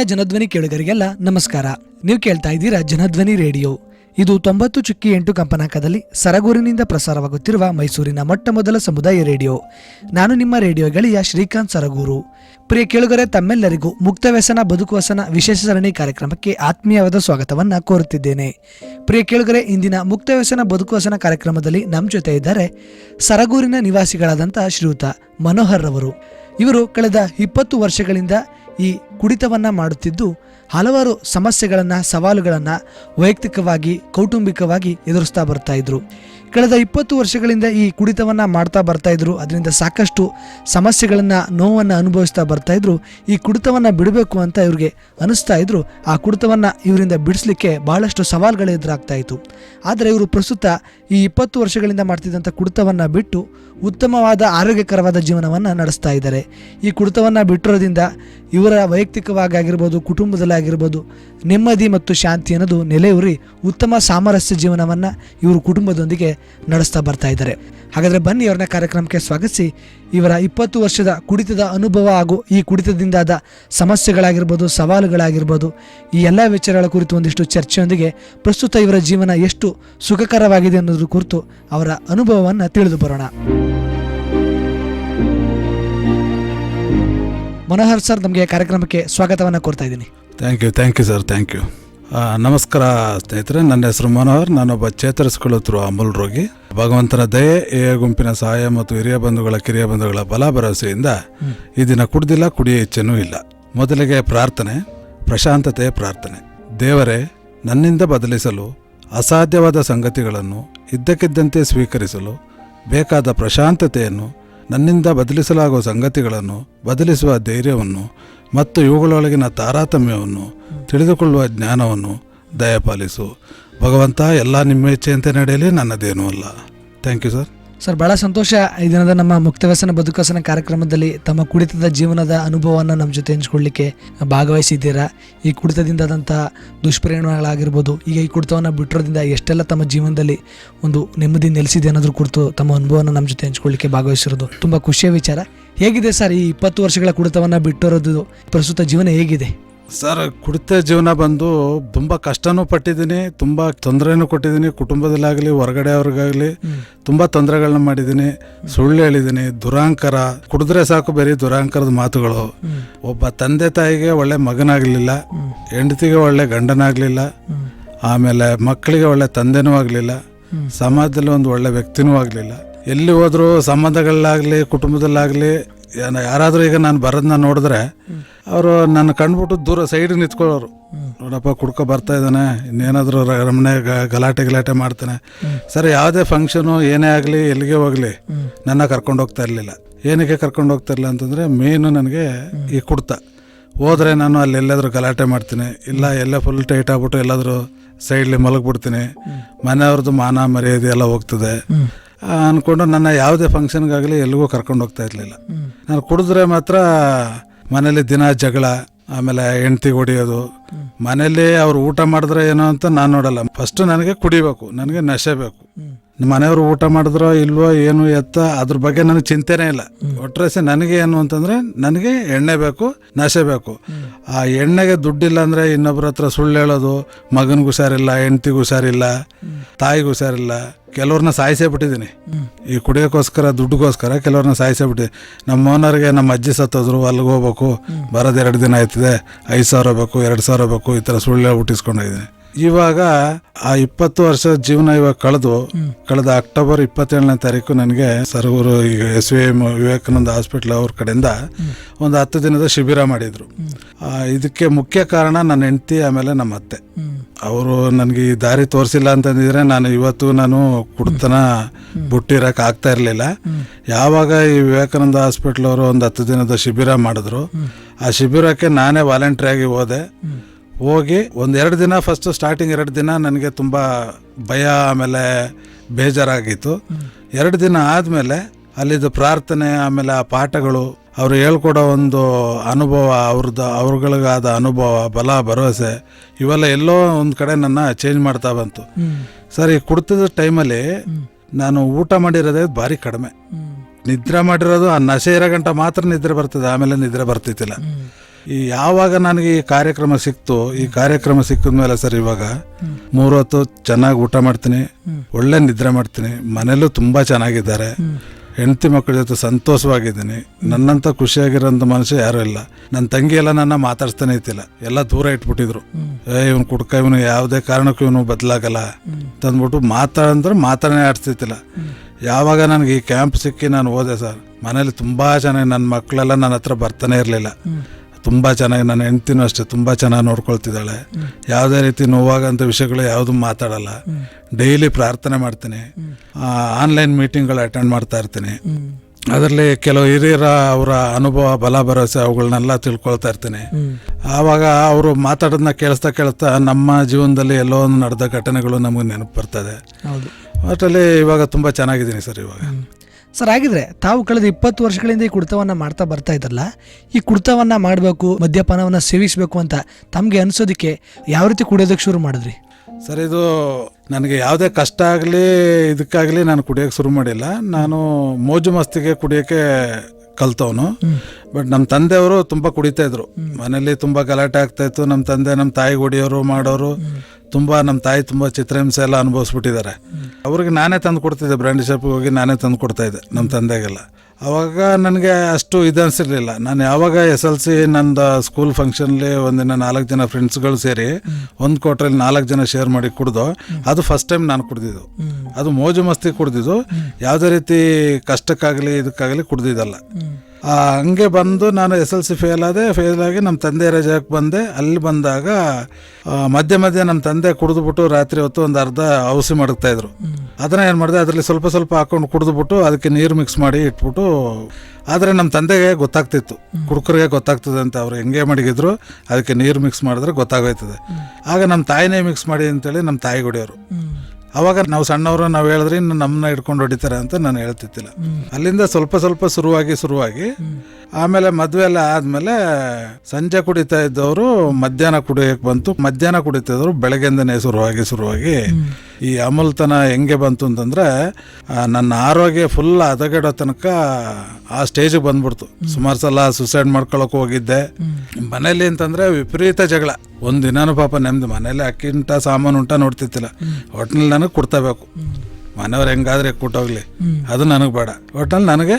ಆತ್ಮೀಯ ಜನಧ್ವನಿ ಕೇಳುಗರಿಗೆಲ್ಲ ನಮಸ್ಕಾರ. ನೀವು ಕೇಳ್ತಾ ಇದ್ದೀರಾ ಜನಧ್ವನಿ ರೇಡಿಯೋ. ಇದು ತೊಂಬತ್ತು ಚುಕ್ಕಿ ಎಂಟು ಕಂಪನಾಂಕದಲ್ಲಿ ಸರಗೂರಿನಿಂದ ಪ್ರಸಾರವಾಗುತ್ತಿರುವ ಮೈಸೂರಿನ ಮೊಟ್ಟ ಮೊದಲ ಸಮುದಾಯ ರೇಡಿಯೋ. ನಾನು ನಿಮ್ಮ ರೇಡಿಯೋ ಗೆಳೆಯ ಶ್ರೀಕಾಂತ್ ಸರಗೂರು. ಪ್ರಿಯ ಕೇಳುಗರೆ, ತಮ್ಮೆಲ್ಲರಿಗೂ ಮುಕ್ತ ವ್ಯಸನ, ಬದುಕು ವ್ಯಸನ, ವಿಶೇಷ ಸರಣಿ ಕಾರ್ಯಕ್ರಮಕ್ಕೆ ಆತ್ಮೀಯವಾದ ಸ್ವಾಗತವನ್ನ ಕೋರುತ್ತಿದ್ದೇನೆ. ಪ್ರಿಯ ಕೇಳುಗರೆ, ಇಂದಿನ ಮುಕ್ತ ವ್ಯಸನ, ಬದುಕು ವ್ಯಸನ ಕಾರ್ಯಕ್ರಮದಲ್ಲಿ ನಮ್ಮ ಜೊತೆ ಇದ್ದಾರೆ ಸರಗೂರಿನ ನಿವಾಸಿಗಳಾದಂತಹ ಶ್ರೀಯುತ ಮನೋಹರ್ ರವರು. ಇವರು ಕಳೆದ ಇಪ್ಪತ್ತು ವರ್ಷಗಳಿಂದ ಈ ಕುಡಿತವನ್ನು ಮಾಡುತ್ತಿದ್ದು ಹಲವಾರು ಸಮಸ್ಯೆಗಳನ್ನು ಸವಾಲುಗಳನ್ನು ವೈಯಕ್ತಿಕವಾಗಿ ಕೌಟುಂಬಿಕವಾಗಿ ಎದುರಿಸ್ತಾ ಬರ್ತಾ ಇದ್ರು. ಕಳೆದ ಇಪ್ಪತ್ತು ವರ್ಷಗಳಿಂದ ಈ ಕುಡಿತವನ್ನು ಮಾಡ್ತಾ ಬರ್ತಾ ಇದ್ರು. ಅದರಿಂದ ಸಾಕಷ್ಟು ಸಮಸ್ಯೆಗಳನ್ನು, ನೋವನ್ನು ಅನುಭವಿಸ್ತಾ ಬರ್ತಾ ಇದ್ರು. ಈ ಕುಡಿತವನ್ನು ಬಿಡಬೇಕು ಅಂತ ಇವ್ರಿಗೆ ಅನಿಸ್ತಾ ಇದ್ರು. ಆ ಕುಡಿತವನ್ನು ಇವರಿಂದ ಬಿಡಿಸ್ಲಿಕ್ಕೆ ಬಹಳಷ್ಟು ಸವಾಲುಗಳು ಎದುರಾಗ್ತಾ ಇತ್ತು. ಆದರೆ ಇವರು ಪ್ರಸ್ತುತ ಈ ಇಪ್ಪತ್ತು ವರ್ಷಗಳಿಂದ ಮಾಡ್ತಿದ್ದಂಥ ಕುಡಿತವನ್ನು ಬಿಟ್ಟು ಉತ್ತಮವಾದ ಆರೋಗ್ಯಕರವಾದ ಜೀವನವನ್ನು ನಡೆಸ್ತಾ ಇದ್ದಾರೆ. ಈ ಕುಡಿತವನ್ನು ಬಿಟ್ಟಿರೋದ್ರಿಂದ ಇವರ ವೈಯಕ್ತಿಕವಾಗಿ ಆಗಿರ್ಬೋದು, ಕುಟುಂಬದಲ್ಲಿ ಆಗಿರ್ಬೋದು, ನೆಮ್ಮದಿ ಮತ್ತು ಶಾಂತಿ ಅನ್ನೋದು ನೆಲೆಯೂರಿ ಉತ್ತಮ ಸಾಮರಸ್ಯ ಜೀವನವನ್ನು ಇವರು ಕುಟುಂಬದೊಂದಿಗೆ ನಡೆಸ್ತಾ ಬರ್ತಾ ಇದ್ದಾರೆ. ಹಾಗಾದರೆ ಬನ್ನಿ ಅವ್ರನ್ನ ಕಾರ್ಯಕ್ರಮಕ್ಕೆ ಸ್ವಾಗತಿಸಿ. ಇವರ ಇಪ್ಪತ್ತು ವರ್ಷದ ಕುಡಿತದ ಅನುಭವ ಹಾಗೂ ಈ ಕುಡಿತದಿಂದಾದ ಸಮಸ್ಯೆಗಳಾಗಿರ್ಬೋದು, ಸವಾಲುಗಳಾಗಿರ್ಬೋದು, ಈ ಎಲ್ಲ ವಿಚಾರಗಳ ಕುರಿತು ಒಂದಿಷ್ಟು ಚರ್ಚೆಯೊಂದಿಗೆ ಪ್ರಸ್ತುತ ಇವರ ಜೀವನ ಎಷ್ಟು ಸುಖಕರವಾಗಿದೆ ಅನ್ನೋದ್ರ ಕುರಿತು ಅವರ ಅನುಭವವನ್ನು ತಿಳಿದು ಬರೋಣ. ಮನೋಹರ್ ಸರ್, ನಮಗೆ ಕಾರ್ಯಕ್ರಮಕ್ಕೆ ಸ್ವಾಗತವನ್ನು ಕೊಡ್ತಾ ಇದ್ದೀನಿ. Thank you thank you sir thank you ನಮಸ್ಕಾರ ಸ್ನೇಹಿತರೆ, ನನ್ನ ಹೆಸರು ಮನೋಹರ್, ನಾನೊಬ್ಬ ಚೇತರಿಸಿಕೊಳ್ಳುತ್ತಿರುವ ಅಮೂಲ್ ರೋಗಿ. ಭಗವಂತನ ದಯೆ ಎ ಗುಂಪಿನ ಸಹಾಯ ಮತ್ತು ಹಿರಿಯ ಬಂಧುಗಳ, ಕಿರಿಯ ಬಂಧುಗಳ ಬಲ ಭರವಸೆಯಿಂದ ಈ ದಿನ ಕುಡ್ದಿಲ್ಲ, ಕುಡಿಯೋ ಇಚ್ಛೆನೂ ಇಲ್ಲ. ಮೊದಲಿಗೆ ಪ್ರಾರ್ಥನೆ ಪ್ರಶಾಂತತೆಯ ಪ್ರಾರ್ಥನೆ. ದೇವರೇ, ನನ್ನಿಂದ ಬದಲಿಸಲು ಅಸಾಧ್ಯವಾದ ಸಂಗತಿಗಳನ್ನು ಇದ್ದಕ್ಕಿದ್ದಂತೆ ಸ್ವೀಕರಿಸಲು ಬೇಕಾದ ಪ್ರಶಾಂತತೆಯನ್ನು ನನ್ನಿಂದ ಬದಲಿಸಲಾಗುವ ಸಂಗತಿಗಳನ್ನು, ಬದಲಿಸುವ ಧೈರ್ಯವನ್ನು ಮತ್ತು ಇವುಗಳೊಳಗಿನ ತಾರತಮ್ಯವನ್ನು ತಿಳಿದುಕೊಳ್ಳುವ ಜ್ಞಾನವನ್ನು ದಯಪಾಲಿಸು. ಭಗವಂತ, ಎಲ್ಲ ನಿಮ್ಮ ಇಚ್ಛೆಯಂತೆ ನಡೆಯಲಿ, ನನ್ನದೇನೂ ಅಲ್ಲ. ಥ್ಯಾಂಕ್ ಯು ಸರ್ ಸರ್, ಬಹಳ ಸಂತೋಷ ಈ ದಿನದ ನಮ್ಮ ಮುಕ್ತವ್ಯಸನ ಬದುಕಸನ ಕಾರ್ಯಕ್ರಮದಲ್ಲಿ ತಮ್ಮ ಕುಡಿತದ ಜೀವನದ ಅನುಭವವನ್ನು ನಮ್ಮ ಜೊತೆ ಹಂಚ್ಕೊಳ್ಳಿಕ್ಕೆ ಭಾಗವಹಿಸಿದ್ದೀರಾ? ಈ ಕುಡಿತದಿಂದಾದಂತಹ ದುಷ್ಪರಿಣಾಮಗಳಾಗಿರ್ಬೋದು, ಈಗ ಈ ಕುಡಿತವನ್ನು ಬಿಟ್ಟಿರೋದ್ರಿಂದ ಎಷ್ಟೆಲ್ಲ ತಮ್ಮ ಜೀವನದಲ್ಲಿ ಒಂದು ನೆಮ್ಮದಿ ನೆಲೆಸಿದೆ ಅನ್ನೋದ್ರ ಕುರಿತು ತಮ್ಮ ಅನುಭವವನ್ನು ನಮ್ಮ ಜೊತೆ ಹಂಚ್ಕೊಳ್ಳಿಕ್ಕೆ ಭಾಗವಹಿಸಿರೋದು ತುಂಬ ಖುಷಿಯ ವಿಚಾರ. ಹೇಗಿದೆ ಸರ್ ಈ ಇಪ್ಪತ್ತು ವರ್ಷಗಳ ಕುಡಿತವನ್ನು ಬಿಟ್ಟಿರೋದು? ಪ್ರಸ್ತುತ ಜೀವನ ಹೇಗಿದೆ? ಸರ್, ಕುಡಿತ ಜೀವನ ಬಂದು ತುಂಬ ಕಷ್ಟನೂ ಪಟ್ಟಿದ್ದೀನಿ, ತುಂಬ ತೊಂದರೆನೂ ಕೊಟ್ಟಿದ್ದೀನಿ, ಕುಟುಂಬದಲ್ಲಾಗಲಿ, ಹೊರಗಡೆ ಅವ್ರಿಗಾಗಲಿ, ತುಂಬ ತೊಂದರೆಗಳನ್ನ ಮಾಡಿದ್ದೀನಿ, ಸುಳ್ಳು ಹೇಳಿದ್ದೀನಿ, ದುರಾಂಕರ, ಕುಡಿದ್ರೆ ಸಾಕು ಬೇರೆ ದುರಾಂಕರದ ಮಾತುಗಳು. ಒಬ್ಬ ತಂದೆ ತಾಯಿಗೆ ಒಳ್ಳೆ ಮಗನಾಗಲಿಲ್ಲ, ಹೆಂಡತಿಗೆ ಒಳ್ಳೆ ಗಂಡನಾಗಲಿಲ್ಲ, ಆಮೇಲೆ ಮಕ್ಕಳಿಗೆ ಒಳ್ಳೆ ತಂದೆನೂ ಆಗಲಿಲ್ಲ, ಸಮಾಜದಲ್ಲಿ ಒಂದು ಒಳ್ಳೆ ವ್ಯಕ್ತಿನೂ ಆಗಲಿಲ್ಲ. ಎಲ್ಲಿ ಹೋದರೂ ಸಂಬಂಧಗಳಾಗಲಿ ಕುಟುಂಬದಲ್ಲಾಗಲಿ ಯಾರಾದರೂ ಈಗ ನಾನು ಬರೋದನ್ನ ನೋಡಿದ್ರೆ ಅವರು ನನ್ನ ಕಂಡುಬಿಟ್ಟು ದೂರ ಸೈಡ್ ನಿಂತ್ಕೊಳ್ಳೋರು. ನೋಡಪ್ಪ, ಕುಡ್ಕೊ ಬರ್ತಾ ಇದ್ದಾನೆ, ಇನ್ನೇನಾದರೂ ರಮಣೆ ಗಲಾಟೆ ಗಲಾಟೆ ಮಾಡ್ತಾನೆ. ಸರ್, ಯಾವುದೇ ಫಂಕ್ಷನು ಏನೇ ಆಗಲಿ, ಎಲ್ಲಿಗೆ ಹೋಗಲಿ, ನನ್ನ ಕರ್ಕೊಂಡು ಹೋಗ್ತಾ ಇರಲಿಲ್ಲ. ಏನಕ್ಕೆ ಕರ್ಕೊಂಡು ಹೋಗ್ತಾ ಇರಲಿಲ್ಲ ಅಂತಂದರೆ ಮೇಯ್ನು ನನಗೆ ಈ ಕುಡ್ತ. ಹೋದರೆ ನಾನು ಅಲ್ಲಿ ಎಲ್ಲಾದರೂ ಗಲಾಟೆ ಮಾಡ್ತೀನಿ. ಇಲ್ಲ, ಎಲ್ಲ ಫುಲ್ ಟೈಟ್ ಆಗ್ಬಿಟ್ಟು ಎಲ್ಲಾದರೂ ಸೈಡ್ಲಿ ಮಲಗಿಬಿಡ್ತೀನಿ. ಮನೆಯವ್ರದ್ದು ಮಾನ ಮರ್ಯಾದೆ ಎಲ್ಲ ಹೋಗ್ತದೆ. ಆ, ಅನ್ಕೊಂಡು ನನ್ನ ಯಾವುದೇ ಫಂಕ್ಷನ್ಗಾಗಲಿ ಎಲ್ಲಿಗೂ ಕರ್ಕೊಂಡು ಹೋಗ್ತಾ ಇರಲಿಲ್ಲ. ನಾನು ಕುಡಿದ್ರೆ ಮಾತ್ರ ಮನೇಲಿ ದಿನ ಜಗಳ ಆಮೇಲೆ ಹೆಂಡ್ತಿಗೆ ಹೊಡಿಯೋದು. ಮನೇಲಿ ಅವ್ರು ಊಟ ಮಾಡಿದ್ರೆ ಏನೋ ಅಂತ ನಾನು ನೋಡಲ್ಲ. ಫಸ್ಟ್ ನನಗೆ ಕುಡಿಬೇಕು ನನಗೆ ನಶೆ ಬೇಕು. ಮನೆಯವರು ಊಟ ಮಾಡಿದ್ರೋ ಇಲ್ವೋ ಏನು ಎತ್ತ, ಅದ್ರ ಬಗ್ಗೆ ನನಗೆ ಚಿಂತೆನೇ ಇಲ್ಲ. ಒಟ್ರಾಸಿ ನನಗೆ ಏನು ಅಂತಂದ್ರೆ, ನನಗೆ ಎಣ್ಣೆ ಬೇಕು, ನಶೆ ಬೇಕು. ಆ ಎಣ್ಣೆಗೆ ದುಡ್ಡಿಲ್ಲ ಅಂದ್ರೆ ಇನ್ನೊಬ್ಬರ ಹತ್ರ ಸುಳ್ಳು ಹೇಳೋದು, ಮಗನಿಗೆ ಹುಷಾರಿಲ್ಲ ಹೆಂಡ್ತಿಗೆ ಹುಷಾರಿಲ್ಲ ತಾಯಿಗೂ ಹುಷಾರಿಲ್ಲ ಕೆಲವ್ರನ್ನ ಸಾಯಿಸೇ ಬಿಟ್ಟಿದ್ದೀನಿ ಈ ಕುಡಿಯೋಕ್ಕೋಸ್ಕರ, ದುಡ್ಡುಗೋಸ್ಕರ ಕೆಲವ್ರನ್ನ ಸಾಯಿಸೇ ಬಿಟ್ಟಿದ್ದೀನಿ ನಮ್ಮ ಓನರ್ಗೆ ನಮ್ಮ ಅಜ್ಜಿ ಸತ್ತೋದ್ರು, ಅಲ್ಲಿಗೆ ಹೋಗ್ಬೇಕು. ಬರೋದು ಎರಡು ದಿನ ಆಯ್ತದೆ. ಐದು ಸಾವಿರ ಬೇಕು, ಎರಡು ಸಾವಿರ ಬೇಕು, ಈ ಥರ ಸುಳ್ಳು ಹೇಳ್ಬಿಟ್ಟು ಇಸ್ಕೊಂಡಿದ್ದೀನಿ ಇವಾಗ ಆ ಇಪ್ಪತ್ತು ವರ್ಷ ಜೀವನ ಇವಾಗ ಕಳೆದು, ಕಳೆದ ಅಕ್ಟೋಬರ್ ಇಪ್ಪತ್ತೇಳನೇ ತಾರೀಕು ನನಗೆ ಸರ್ವರು ಈಗ S V M Vivekananda hospital ಅವ್ರ ಕಡೆಯಿಂದ ಒಂದು ಹತ್ತು ದಿನದ ಶಿಬಿರ ಮಾಡಿದರು. ಇದಕ್ಕೆ ಮುಖ್ಯ ಕಾರಣ ನನ್ನ ಹೆಂಡತಿ, ಆಮೇಲೆ ನಮ್ಮ ಅತ್ತೆ. ಅವರು ನನಗೆ ಈ ದಾರಿ ತೋರಿಸಿಲ್ಲ ಅಂತಂದಿದ್ರೆ ನಾನು ಇವತ್ತು ನಾನು ಕುಡ್ತನ ಬಿಟ್ಟಿರಕ್ಕೆ ಆಗ್ತಾ ಇರಲಿಲ್ಲ. ಯಾವಾಗ ಈ ವಿವೇಕಾನಂದ ಹಾಸ್ಪಿಟ್ಲ್ ಅವರು ಒಂದು ಹತ್ತು ದಿನದ ಶಿಬಿರ ಮಾಡಿದ್ರು, ಆ ಶಿಬಿರಕ್ಕೆ ನಾನೇ ವಾಲಂಟ್ರಿಯಾಗಿ ಹೋದೆ. ಹೋಗಿ ಒಂದು ಎರಡು ದಿನ ಫಸ್ಟ್ ಸ್ಟಾರ್ಟಿಂಗ್ ಎರಡು ದಿನ ನನಗೆ ತುಂಬ ಭಯ ಆಮೇಲೆ ಬೇಜಾರಾಗಿತ್ತು. ಎರಡು ದಿನ ಆದಮೇಲೆ ಅಲ್ಲಿದ್ದು ಪ್ರಾರ್ಥನೆ ಆಮೇಲೆ ಆ ಪಾಠಗಳು ಅವರು ಹೇಳ್ಕೊಡೋ ಒಂದು ಅನುಭವ ಅವ್ರದ್ದು ಅವ್ರಗಳಿಗಾದ ಅನುಭವ ಬಲ ಭರವಸೆ ಇವೆಲ್ಲ ಎಲ್ಲೋ ಒಂದು ಕಡೆ ನನ್ನ ಚೇಂಜ್ ಮಾಡ್ತಾ ಬಂತು. ಸರ್ ಈ ಕುಡ್ತದ ಟೈಮಲ್ಲಿ ನಾನು ಊಟ ಮಾಡಿರೋದೇ ಭಾರಿ ಕಡಿಮೆ. ನಿದ್ರೆ ಮಾಡಿರೋದು ಆ ನಶೆ ಇರೋ ಗಂಟ ಮಾತ್ರ ನಿದ್ರೆ ಬರ್ತದೆ, ಆಮೇಲೆ ನಿದ್ರೆ ಬರ್ತಿತ್ತಿಲ್ಲ ಈ ಯಾವಾಗ ನನಗೆ ಈ ಕಾರ್ಯಕ್ರಮ ಸಿಕ್ತು, ಈ ಕಾರ್ಯಕ್ರಮ ಸಿಕ್ಕಿದ ಮೇಲೆ ಸರ್ ಇವಾಗ ಮೂರು ಹೊತ್ತು ಚೆನ್ನಾಗಿ ಊಟ ಮಾಡ್ತೀನಿ, ಒಳ್ಳೆ ನಿದ್ರೆ ಮಾಡ್ತೀನಿ, ಮನೇಲೂ ತುಂಬ ಚೆನ್ನಾಗಿದ್ದಾರೆ, ಹೆಂಡತಿ ಮಕ್ಕಳ ಜೊತೆ ಸಂತೋಷವಾಗಿದ್ದೀನಿ, ನನ್ನಂತ ಖುಷಿಯಾಗಿರೋಂಥ ಮನುಷ್ಯ ಯಾರೂ ಇಲ್ಲ. ನನ್ನ ತಂಗಿ ಎಲ್ಲ ನನ್ನ ಮಾತಾಡ್ಸ್ತಾನೆ ಇತ್ತಿಲ್ಲ ಎಲ್ಲ ದೂರ ಇಟ್ಬಿಟ್ಟಿದ್ರು. ಏ, ಇವನು ಕುಡ್ಕ, ಇವನು ಯಾವುದೇ ಕಾರಣಕ್ಕೂ ಇವನು ಬದಲಾಗಲ್ಲ. ತಂದ್ಬಿಟ್ಟು ಮಾತಾಡಂದ್ರೆ ಮಾತಾಡೇ ಆಡ್ತಿತ್ತಿಲ್ಲ ಯಾವಾಗ ನನಗೆ ಈ ಕ್ಯಾಂಪ್ ಸಿಕ್ಕಿ ನಾನು ಹೋದೆ ಸರ್, ಮನೇಲಿ ತುಂಬ ಚೆನ್ನಾಗಿ ನನ್ನ ಮಕ್ಕಳೆಲ್ಲ ನನ್ನ ಹತ್ರ ಬರ್ತಾನೆ ಇರಲಿಲ್ಲ. ತುಂಬ ಚೆನ್ನಾಗಿ ನನ್ನ ಹೆಂಡ್ತಿನೂ ಅಷ್ಟೇ, ತುಂಬ ಚೆನ್ನಾಗಿ ನೋಡ್ಕೊಳ್ತಿದ್ದಾಳೆ. ಯಾವುದೇ ರೀತಿ ನೋವಾಗಂಥ ವಿಷಯಗಳು ಯಾವುದು ಮಾತಾಡಲ್ಲ. ಡೈಲಿ ಪ್ರಾರ್ಥನೆ ಮಾಡ್ತೀನಿ. ಆನ್ಲೈನ್ ಮೀಟಿಂಗ್ಗಳು ಅಟೆಂಡ್ ಮಾಡ್ತಾ ಇರ್ತೀನಿ. ಅದರಲ್ಲಿ ಕೆಲವು ಹಿರಿಯರ ಅವರ ಅನುಭವ, ಬಲ, ಭರವಸೆ ಅವುಗಳನ್ನೆಲ್ಲ ತಿಳ್ಕೊಳ್ತಾ ಇರ್ತೀನಿ. ಆವಾಗ ಅವರು ಮಾತಾಡೋದನ್ನ ಕೇಳಿಸ್ತಾ ಕೇಳಿಸ್ತಾ ನಮ್ಮ ಜೀವನದಲ್ಲಿ ಎಲ್ಲೋ ಒಂದು ನಡೆದ ಘಟನೆಗಳು ನಮಗೆ ನೆನಪು ಬರ್ತದೆ. ಒಟ್ಟಲ್ಲಿ ಇವಾಗ ತುಂಬ ಚೆನ್ನಾಗಿದ್ದೀನಿ ಸರ್ ಇವಾಗ. ಸರ್ ಆಗಿದ್ರೆ ತಾವು ಕಳೆದ ಇಪ್ಪತ್ತು ವರ್ಷಗಳಿಂದ ಈ ಕುಡಿತವನ್ನ ಮಾಡ್ತಾ ಬರ್ತಾ ಇದ್ರಲ್ಲ ಈ ಕುಡಿತವನ್ನ ಮಾಡಬೇಕು ಮದ್ಯಪಾನವನ್ನ ಸೇವಿಸಬೇಕು ಅಂತ ತಮಗೆ ಅನ್ಸೋದಕ್ಕೆ ಯಾವ ರೀತಿ ಕುಡಿಯೋದಕ್ಕೆ ಶುರು ಮಾಡಿದ್ರಿ? ಸರ್ ಇದು ನನಗೆ ಯಾವುದೇ ಕಷ್ಟ ಆಗಲಿ ಇದಕ್ಕಾಗಲಿ ನಾನು ಕುಡಿಯೋಕ್ಕೆ ಶುರು ಮಾಡಿಲ್ಲ. ನಾನು ಮೋಜು ಮಸ್ತಿಗೆ ಕುಡಿಯೋಕ್ಕೆ ಕಲ್ತವನು. ಬಟ್ ನಮ್ಮ ತಂದೆಯವರು ತುಂಬ ಕುಡಿತಾ ಇದ್ರು. ಮನೇಲಿ ತುಂಬ ಗಲಾಟೆ ಆಗ್ತಾ ಇತ್ತು. ನಮ್ಮ ತಂದೆ ನಮ್ಮ ತಾಯಿ ಹೊಡಿಯೋರು ಮಾಡೋರು. ತುಂಬ ನಮ್ಮ ತಾಯಿ ತುಂಬ ಚಿತ್ರಹಿಂಸೆ ಎಲ್ಲ ಅನುಭವಿಸ್ಬಿಟ್ಟಿದ್ದಾರೆ. ಅವ್ರಿಗೆ ನಾನೇ ತಂದು ಕೊಡ್ತಿದ್ದೆ. ಬ್ರ್ಯಾಂಡಿ ಶಾಪಿಗೆ ಹೋಗಿ ನಾನೇ ತಂದು ಕೊಡ್ತಾ ಇದ್ದೆ. ನಮ್ಮ ತಂದೆಗೆಲ್ಲ. ಅವಾಗ ನನಗೆ ಅಷ್ಟು ಇದು ಅನಿಸಿರಲಿಲ್ಲ. ನಾನು ಯಾವಾಗ ಎಸ್ ಎಲ್ ಸಿ, ನಂದು ಸ್ಕೂಲ್ ಫಂಕ್ಷನ್ಲಿ ಒಂದಿನ ನಾಲ್ಕು ಜನ ಫ್ರೆಂಡ್ಸ್ಗಳು ಸೇರಿ ಒಂದು ಕ್ವಾಟ್ರಲ್ಲಿ ನಾಲ್ಕು ಜನ ಶೇರ್ ಮಾಡಿ ಕುಡ್ದು, ಅದು ಫಸ್ಟ್ ಟೈಮ್ ನಾನು ಕುಡ್ದಿದ್ದು. ಅದು ಮೋಜು ಮಸ್ತಿ ಕುಡ್ದಿದ್ದು. ಯಾವುದೇ ರೀತಿ ಕಷ್ಟಕ್ಕಾಗಲಿ, ಇದಕ್ಕಾಗಲಿ ಕುಡ್ದಿದ್ದಲ್ಲ. ಹಂಗೆ ಬಂದು ನಾನು ಎಸ್ ಎಲ್ ಸಿ ಫೇಲ್ ಆದೆ ಫೇಲ್ ಆಗಿ ನಮ್ಮ ತಂದೆ ರಜಾಕ್ ಬಂದೆ. ಅಲ್ಲಿ ಬಂದಾಗ ಮಧ್ಯೆ ಮಧ್ಯೆ ನಮ್ಮ ತಂದೆ ಕುಡಿದ್ಬಿಟ್ಟು ರಾತ್ರಿ ಹೊತ್ತು ಒಂದು ಅರ್ಧ ಔಷಧಿ ಮಡಗ್ತಾ ಇದ್ರು. ಅದನ್ನ ಏನು ಮಾಡಿದೆ, ಅದರಲ್ಲಿ ಸ್ವಲ್ಪ ಸ್ವಲ್ಪ ಹಾಕೊಂಡು ಕುಡಿದ್ಬಿಟ್ಟು ಅದಕ್ಕೆ ನೀರು ಮಿಕ್ಸ್ ಮಾಡಿ ಇಟ್ಬಿಟ್ಟು, ಆದರೆ ನಮ್ಮ ತಂದೆಗೆ ಗೊತ್ತಾಗ್ತಿತ್ತು. ಕುಡುಕರಿಗೆ ಗೊತ್ತಾಗ್ತದೆ ಅಂತ ಅವ್ರು ಹೆಂಗೆ ಮಡಗಿದ್ರು, ಅದಕ್ಕೆ ನೀರು ಮಿಕ್ಸ್ ಮಾಡಿದ್ರೆ ಗೊತ್ತಾಗೋಯ್ತದೆ. ಆಗ ನಮ್ಮ ತಾಯಿನೇ ಮಿಕ್ಸ್ ಮಾಡಿ ಅಂತೇಳಿ ನಮ್ಮ ತಾಯಿ ಹೊಡಿಯೋರು ಅವಾಗ ನಾವು ಸಣ್ಣವರು ನಾವು ಹೇಳಿದ್ರೆ ಇನ್ನು ನಮ್ಮನ್ನ ಹಿಡ್ಕೊಂಡು ಹೊಡಿತಾರೆ ಅಂತ ನಾನು ಹೇಳ್ತಿದ್ದಿಲ್ಲ. ಅಲ್ಲಿಂದ ಸ್ವಲ್ಪ ಸ್ವಲ್ಪ ಶುರುವಾಗಿ ಶುರುವಾಗಿ ಆಮೇಲೆ ಮದುವೆ ಎಲ್ಲ ಆದಮೇಲೆ ಸಂಜೆ ಕುಡಿತಾ ಇದ್ದವರು ಮಧ್ಯಾಹ್ನ ಕುಡಿಯೋಕೆ ಬಂತು. ಮಧ್ಯಾಹ್ನ ಕುಡಿತಾ ಇದ್ದವರು ಬೆಳಗ್ಗೆಯಿಂದನೇ ಶುರುವಾಗಿ ಶುರುವಾಗಿ ಈ ಅಮೂಲ್ತನ ಹೆಂಗೆ ಬಂತು ಅಂತಂದ್ರೆ ನನ್ನ ಆರೋಗ್ಯ ಫುಲ್ ಹದಗೆಡೋ ತನಕ ಆ ಸ್ಟೇಜಿಗೆ ಬಂದ್ಬಿಡ್ತು. ಸುಮಾರು ಸಲ ಸುಸೈಡ್ ಮಾಡ್ಕೊಳಕ್ಕೆ ಹೋಗಿದ್ದೆ. ಮನೇಲಿ ಅಂತಂದ್ರೆ ವಿಪರೀತ ಜಗಳ. ಒಂದು ದಿನಾನು ಪಾಪ ನೆಮ್ಮದಿ ಮನೇಲಿ ಅಕ್ಕಿ ಉಂಟ ಸಾಮಾನು ಉಂಟ ನೋಡ್ತಿತ್ತಿಲ್ಲ ಒಟ್ನಲ್ಲಿ ನನಗೆ ಕೊಡ್ತಾಬೇಕು. ಮನೆಯವ್ರು ಹೆಂಗಾದ್ರೆ ಕೊಟ್ಟೋಗ್ಲಿ ಅದು ನನಗೆ ಬೇಡ. ಒಟ್ನಲ್ಲಿ ನನಗೆ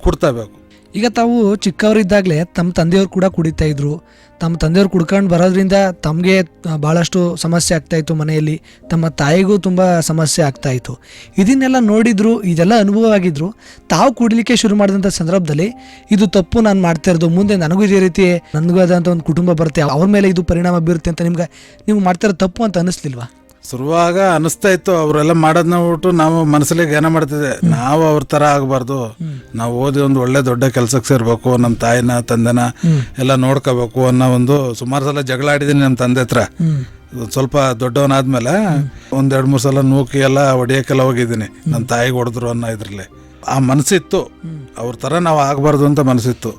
ಕೊಡ್ತಾಬೇಕು. ಈಗ ತಾವು ಚಿಕ್ಕವರಿದ್ದಾಗಲೇ ತಮ್ಮ ತಂದೆಯವರು ಕೂಡ ಕುಡಿತಾ ಇದ್ರು. ತಮ್ಮ ತಂದೆಯವರು ಕುಡ್ಕೊಂಡು ಬರೋದ್ರಿಂದ ತಮಗೆ ಭಾಳಷ್ಟು ಸಮಸ್ಯೆ ಆಗ್ತಾಯಿತ್ತು ಮನೆಯಲ್ಲಿ. ತಮ್ಮ ತಾಯಿಗೂ ತುಂಬ ಸಮಸ್ಯೆ ಆಗ್ತಾಯಿತ್ತು ಇದನ್ನೆಲ್ಲ ನೋಡಿದ್ರು, ಇದೆಲ್ಲ ಅನುಭವ ಆಗಿದ್ರು ತಾವು ಕುಡಿಲಿಕ್ಕೆ ಶುರು ಮಾಡಿದಂಥ ಸಂದರ್ಭದಲ್ಲಿ, ಇದು ತಪ್ಪು, ನಾನು ಮಾಡ್ತಾ ಇರೋದು. ಮುಂದೆ ನನಗೂ ಇದೇ ರೀತಿ, ನನಗೂ ಆದಂಥ ಒಂದು ಕುಟುಂಬ ಬರುತ್ತೆ. ಅವ್ರ ಮೇಲೆ ಇದು ಪರಿಣಾಮ ಬೀರುತ್ತೆ ಅಂತ ನಿಮ್ಗೆ, ನೀವು ಮಾಡ್ತಾ ತಪ್ಪು ಅಂತ ಅನಿಸ್ಲಿಲ್ವಾ? ಶುರುವಾಗ ಅನಿಸ್ತಾ ಇತ್ತು ಅವರೆಲ್ಲ ಮಾಡೋದನ್ನ ಬಿಟ್ಟು ನಾವು ಮನಸ್ಸಲ್ಲಿ ಜ್ಞಾನ ಮಾಡ್ತಿದ್ದೆ. ನಾವು ಅವ್ರ ಥರ ಆಗಬಾರ್ದು. ನಾವು ಓದಿ ಒಂದು ಒಳ್ಳೆ ದೊಡ್ಡ ಕೆಲಸಕ್ಕೆ ಸೇರ್ಬೇಕು ನಮ್ಮ ತಾಯಿನ ತಂದೆನ ಎಲ್ಲ ನೋಡ್ಕೋಬೇಕು ಅನ್ನೋ ಒಂದು ಸುಮಾರು ಸಲ ಜಗಳ ಆಡಿದ್ದೀನಿ ನಮ್ಮ ತಂದೆ ಹತ್ರ. ಸ್ವಲ್ಪ ದೊಡ್ಡವನಾದ್ಮೇಲೆ ಒಂದೆರಡು ಮೂರು ಸಲ ನೂಕಿ ಎಲ್ಲ ಹೊಡಿಯೋಕೆಲ್ಲ ಹೋಗಿದ್ದೀನಿ. ನಮ್ಮ ತಾಯಿಗೆ ಹೊಡೆದ್ರು ಅನ್ನೋ ಇದ್ರಲ್ಲಿ. ಆ ಮನಸ್ಸಿತ್ತು. ಅವ್ರ ಥರ ನಾವು ಆಗಬಾರ್ದು ಅಂತ ಮನಸ್ಸಿತ್ತು.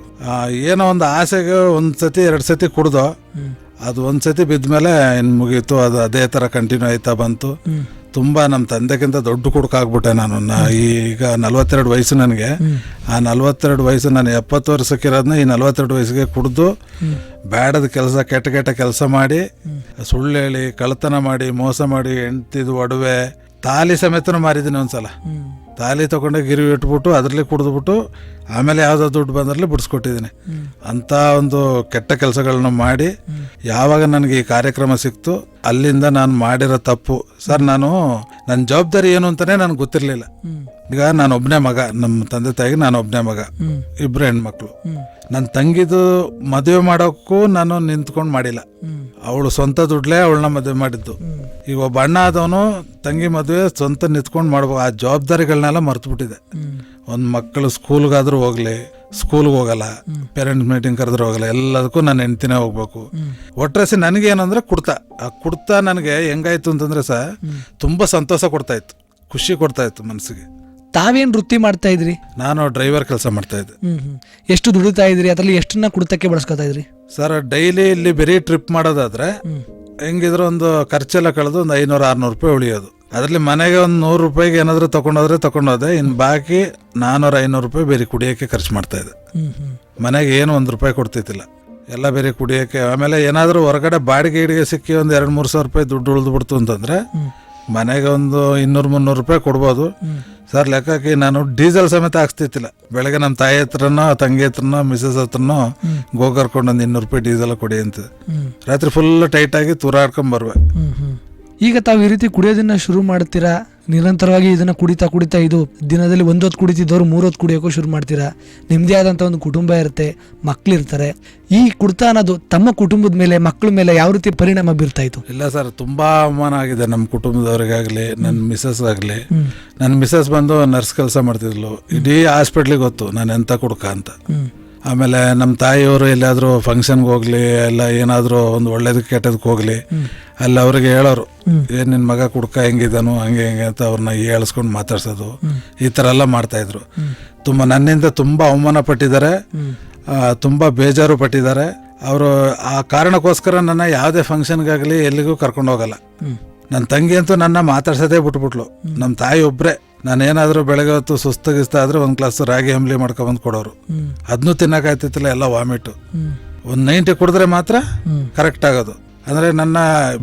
ಏನೋ ಒಂದು ಆಸೆಗೆ ಒಂದು ಸತಿ ಎರಡು ಸತಿ ಕುಡ್ದು ಅದು ಒಂದ್ಸತಿ ಬಿದ್ಮೇಲೆ ಇನ್ನು ಮುಗೀತು. ಅದು ಅದೇ ತರ ಕಂಟಿನ್ಯೂ ಆಯ್ತಾ ಬಂತು. ತುಂಬಾ ನಮ್ಮ ತಂದೆಗಿಂತ ದೊಡ್ಡ ಕುಡುಕಾಗ್ಬಿಟ್ಟೆ ನಾನು. ಈಗ ನಲ್ವತ್ತೆರಡು ವಯಸ್ಸು ನನಗೆ. ಆ ನಲ್ವತ್ತೆರಡು ವಯಸ್ಸು ನಾನು ಎಪ್ಪತ್ತು ವರ್ಷಕ್ಕಿರೋದನ್ನ ಈ ನಲ್ವತ್ತೆರಡು ವಯಸ್ಸಿಗೆ ಕುಡ್ದು ಬ್ಯಾಡದ ಕೆಲಸ ಕೆಟ್ಟ ಕೆಟ್ಟ ಕೆಲಸ ಮಾಡಿ ಸುಳ್ಳು ಹೇಳಿ ಕಳ್ಳತನ ಮಾಡಿ ಮೋಸ ಮಾಡಿ ಹೆಂಡ್ತಿದು ಒಡವೆ ತಾಲಿ ಸಮೇತನೂ ಮಾರಿದ್ದೀನಿ ಒಂದ್ಸಲ. ತಾಲಿ ತಗೊಂಡೆ ಗಿರಿ ಇಟ್ಬಿಟ್ಟು ಅದರಲ್ಲಿ ಕುಡಿದ್ಬಿಟ್ಟು ಆಮೇಲೆ ಯಾವುದೋ ದುಡ್ಡು ಬಂದರಲ್ಲಿ ಬಿಡಿಸ್ಕೊಟ್ಟಿದ್ದೀನಿ. ಅಂಥ ಒಂದು ಕೆಟ್ಟ ಕೆಲಸಗಳನ್ನ ಮಾಡಿ ಯಾವಾಗ ನನಗೆ ಈ ಕಾರ್ಯಕ್ರಮ ಸಿಕ್ತು ಅಲ್ಲಿಂದ ನಾನು ಮಾಡಿರೋ ತಪ್ಪು. ಸರ್ ನಾನು ನನ್ನ ಜವಾಬ್ದಾರಿ ಏನು ಅಂತಾನೆ ನನಗೆ ಗೊತ್ತಿರಲಿಲ್ಲ. ಈಗ ನಾನು ಒಬ್ಬನೇ ಮಗ ನಮ್ಮ ತಂದೆ ತಾಯಿಗೆ ನಾನು ಒಬ್ಬನೇ ಮಗ ಇಬ್ಬರು ಹೆಣ್ಮಕ್ಳು. ನನ್ನ ತಂಗಿದು ಮದುವೆ ಮಾಡೋಕ್ಕೂ ನಾನು ನಿಂತ್ಕೊಂಡು ಮಾಡಿಲ್ಲ. ಅವಳು ಸ್ವಂತ ದುಡ್ಲೇ ಅವಳನ್ನ ಮದುವೆ ಮಾಡಿದ್ದು. ಈಗ ಒಬ್ಬ ಅಣ್ಣ ಆದವನು ತಂಗಿ ಮದುವೆ ಸ್ವಂತ ನಿಂತ್ಕೊಂಡು ಮಾಡ್ಬೇಕು ಆ ಜವಾಬ್ದಾರಿಗಳನ್ನೆಲ್ಲ ಮರ್ತು ಬಿಟ್ಟಿದೆ ಒಂದು ಮಕ್ಕಳು ಸ್ಕೂಲ್ಗಾದ್ರೂ ಹೋಗ್ಲಿ ಸ್ಕೂಲ್ಗೆ ಹೋಗಲ್ಲ ಪೇರೆಂಟ್ಸ್ ಮೀಟಿಂಗ್ ಕರೆದ್ರೆ ಹೋಗಲ್ಲ ಎಲ್ಲದಕ್ಕೂ ನಾನು ಹೆಂಡ್ತಿನೇ ಹೋಗ್ಬೇಕು. ಒಟ್ರೆಸಿ ನನಗೆ ಏನಂದ್ರೆ ಕುಡ್ತಾ. ಆ ಕುಡ್ತಾ ನನಗೆ ಹೆಂಗಾಯ್ತು ಅಂತಂದ್ರೆ ಸಹ ತುಂಬ ಸಂತೋಷ ಕೊಡ್ತಾ ಇತ್ತು. ಖುಷಿ ಕೊಡ್ತಾ ಇತ್ತು ಮನಸ್ಸಿಗೆ ತಾವೇನು ವೃತ್ತಿ ಮಾಡ್ತಾ ಇದ್ರಿ? ನಾನು ಡ್ರೈವರ್ ಕೆಲಸ ಮಾಡ್ತಾ ಇದ್ದೆ. ಎಷ್ಟು ದುಡಿತಾ ಇದ್ರಿ? ಅದರಲ್ಲಿ ಎಷ್ಟನ್ನ ಕುಡಿತಕ್ಕೆ ಬಳಸ್ಕೊತಾ ಇದ್ರಿ? ಸರ್ ಡೈಲಿ ಇಲ್ಲಿ ಬರೀ ಟ್ರಿಪ್ ಮಾಡೋದಾದ್ರೆ ಹೆಂಗಿದ್ರು ಒಂದು ಖರ್ಚೆಲ್ಲ ಕಳೆದು ಒಂದು ಐನೂರು ಆರ್ನೂರು ರೂಪಾಯಿ ಉಳಿಯೋದು. ಅದರಲ್ಲಿ ಮನೆಗೆ ಒಂದು ನೂರು ರೂಪಾಯಿಗೆ ಏನಾದರೂ ತಗೊಂಡೋದ್ರೆ ತಗೊಂಡೋದೆ ಇನ್ನು ಬಾಕಿ ನಾನ್ನೂರು ಐನೂರು ರೂಪಾಯಿ ಬೇರೆ ಕುಡಿಯೋಕ್ಕೆ ಖರ್ಚು ಮಾಡ್ತಾ ಹ್ಮ್ ಮನೆಗೆ ಏನು ಒಂದು ರೂಪಾಯಿ ಕೊಡ್ತಿದ್ದಿಲ್ಲ. ಎಲ್ಲ ಬೇರೆ ಕುಡಿಯೋಕ್ಕೆ ಆಮೇಲೆ ಏನಾದರೂ ಹೊರಗಡೆ ಬಾಡಿಗೆ ಗಿಡಿಗೆ ಸಿಕ್ಕಿ ಒಂದು ಎರಡು ಮೂರು ಸಾವಿರ ರೂಪಾಯಿ ದುಡ್ಡು ಉಳಿದು ಬಿಡ್ತು ಅಂತಂದರೆ ಮನೆಗೆ ಒಂದು ಇನ್ನೂರು ಮುನ್ನೂರು ರೂಪಾಯಿ ಕೊಡ್ಬೋದು. ಸರ್ ಲೆಕ್ಕಕ್ಕೆ ನಾನು ಡೀಸೆಲ್ ಸಮೇತ ಹಾಕ್ಸ್ತಿತ್ತಿಲ್ಲ ಬೆಳಗ್ಗೆ ನಮ್ಮ ತಾಯಿ ಹತ್ರನೋ ತಂಗಿ ಹತ್ರನೋ ಮಿಸಸ್ ಹತ್ರನೋ ಗೋ ಕರ್ಕೊಂಡು ಒಂದು ಇನ್ನೂರು ರೂಪಾಯಿ ಡೀಸೆಲ್ ಕೊಡಿ ಅಂತ ರಾತ್ರಿ ಫುಲ್ ಟೈಟಾಗಿ ತೂರಾಡ್ಕೊಂಡ್ ಬರುವೆ. ಈಗ ತಾವು ಈ ರೀತಿ ಕುಡಿಯೋದನ್ನ ಶುರು ಮಾಡ್ತೀರಾ? ನಿರಂತರವಾಗಿ ಇದನ್ನ ಕುಡಿತಾ ಕುಡಿತಾ ಇದು ದಿನದಲ್ಲಿ ಒಂದೊತ್ತು ಕುಡಿತಿದ್ದವ್ರು ಮೂರೊತ್ತು ಕುಡಿಯೋಕ್ಕೂ ಶುರು ಮಾಡ್ತೀರಾ? ನಿಮ್ಮದೇ ಆದಂಥ ಒಂದು ಕುಟುಂಬ ಇರುತ್ತೆ ಮಕ್ಳಿರ್ತಾರೆ. ಈ ಕುಡ್ತಾ ಅನ್ನೋದು ತಮ್ಮ ಕುಟುಂಬದ ಮೇಲೆ ಮಕ್ಕಳ ಮೇಲೆ ಯಾವ ರೀತಿ ಪರಿಣಾಮ ಬೀರ್ತಾ ಇತ್ತು ಇಲ್ಲ ಸರ್ ತುಂಬಾ ಅವಮಾನ ಆಗಿದೆ ನಮ್ಮ ಕುಟುಂಬದವ್ರಿಗಾಗಲಿ ನನ್ನ ಮಿಸಸ್ ಆಗಲಿ. ನನ್ನ ಮಿಸಸ್ ಬಂದು ನರ್ಸ್ ಕೆಲಸ ಮಾಡ್ತಿದ್ಲು. ಇಡೀ ಹಾಸ್ಪಿಟ್ಲಿಗೆ ಗೊತ್ತು ನಾನು ಎಂತ ಕುಡ್ಕ ಅಂತ. ಆಮೇಲೆ ನಮ್ಮ ತಾಯಿಯವರು ಎಲ್ಲಾದರೂ ಫಂಕ್ಷನ್ಗೆ ಹೋಗಲಿ ಎಲ್ಲ ಏನಾದರೂ ಒಂದು ಒಳ್ಳೇದಕ್ಕೆ ಕೆಟ್ಟದಕ್ಕೆ ಹೋಗಲಿ ಅಲ್ಲಿ ಅವ್ರಿಗೆ ಹೇಳೋರು ಏನು ನಿನ್ನ ಮಗ ಕುಡ್ಕ ಹೆಂಗಿದ್ದಾನು ಹಂಗೆ ಹೆಂಗೆ ಅಂತ ಅವ್ರನ್ನ ಹೇಳಿಸ್ಕೊಂಡು ಮಾತಾಡ್ಸೋದು. ಈ ಥರ ಎಲ್ಲ ಮಾಡ್ತಾಯಿದ್ರು ತುಂಬ ನನ್ನಿಂದ ತುಂಬ ಅವಮಾನ ಪಟ್ಟಿದ್ದಾರೆ ತುಂಬ ಬೇಜಾರು ಪಟ್ಟಿದ್ದಾರೆ. ಅವರು ಆ ಕಾರಣಕ್ಕೋಸ್ಕರ ನನ್ನ ಯಾವುದೇ ಫಂಕ್ಷನ್ಗಾಗಲಿ ಎಲ್ಲಿಗೂ ಕರ್ಕೊಂಡು ಹೋಗಲ್ಲ. ನನ್ನ ತಂಗಿ ಅಂತೂ ನನ್ನ ಮಾತಾಡ್ಸೋದೇ ಬಿಟ್ಬಿಟ್ಲು. ನಮ್ಮ ತಾಯಿ ಒಬ್ಬರೇ ನಾನೇನಾದರೂ ಬೆಳಗ್ಗೆ ಹೊತ್ತು ಸುಸ್ತಗಿಸ್ತಾ ಆದರೆ ಒಂದು ಕ್ಲಾಸ್ ರಾಗಿ ಅಂಬ್ಲಿ ಮಾಡ್ಕೊಬಂದು ಕೊಡೋರು. ಅದನ್ನೂ ತಿನ್ನಕ್ಕಾಯ್ತಿತ್ತಿಲ್ಲ ಎಲ್ಲ ವಾಮಿಟು. ಒಂದು ನೈಂಟಿ ಕುಡಿದ್ರೆ ಮಾತ್ರ ಕರೆಕ್ಟ್ ಆಗೋದು. ಅಂದರೆ ನನ್ನ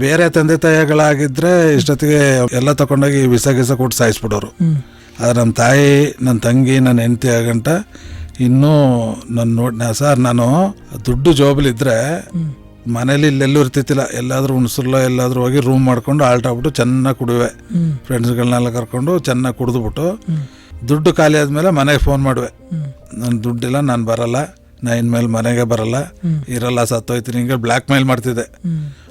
ಬೇರೆ ತಂದೆ ತಾಯಿಗಳಾಗಿದ್ದರೆ ಇಷ್ಟೊತ್ತಿಗೆ ಎಲ್ಲ ತಗೊಂಡೋಗಿ ವಿಸ ಗಿಸ ಕೊಟ್ಟು ಸಾಯಿಸ್ಬಿಡೋರು. ಆದರೆ ನಮ್ಮ ತಾಯಿ ನನ್ನ ತಂಗಿ ನನ್ನ ಹೆಂಡತಿ ಆಗಂಟ ಇನ್ನೂ ನನ್ನ ನೋಡಿ ಸರ್ ನಾನು ದುಡ್ಡು ಜೋಬಲಿದ್ರೆ ಮನೇಲಿ ಇಲ್ಲೆಲ್ಲೂ ಇರ್ತಿತ್ತಿಲ್ಲ. ಎಲ್ಲಾದರೂ ಹುಣಸರ್ಲ ಎಲ್ಲಾದರೂ ಹೋಗಿ ರೂಮ್ ಮಾಡ್ಕೊಂಡು ಆಲ್ಟ್ ಆಗ್ಬಿಟ್ಟು ಚೆನ್ನಾಗಿ ಕುಡಿವೆ. ಫ್ರೆಂಡ್ಸ್ಗಳನ್ನೆಲ್ಲ ಕರ್ಕೊಂಡು ಚೆನ್ನಾಗಿ ಕುಡಿದ್ಬಿಟ್ಟು ದುಡ್ಡು ಖಾಲಿ ಆದಮೇಲೆ ಮನೆಗೆ ಫೋನ್ ಮಾಡುವೆ. ನನ್ನ ದುಡ್ಡಿಲ್ಲ ನಾನು ಬರಲ್ಲ. ನಾ ಇನ್ಮೇಲೆ ಮನೆಗೆ ಬರಲ್ಲ. ಇರಲ್ಲ ಸತ್ತೋಯ್ತೀನಿ ಹಿಂಗೆ ಬ್ಲ್ಯಾಕ್ ಮೇಲ್ ಮಾಡ್ತಿದ್ದೆ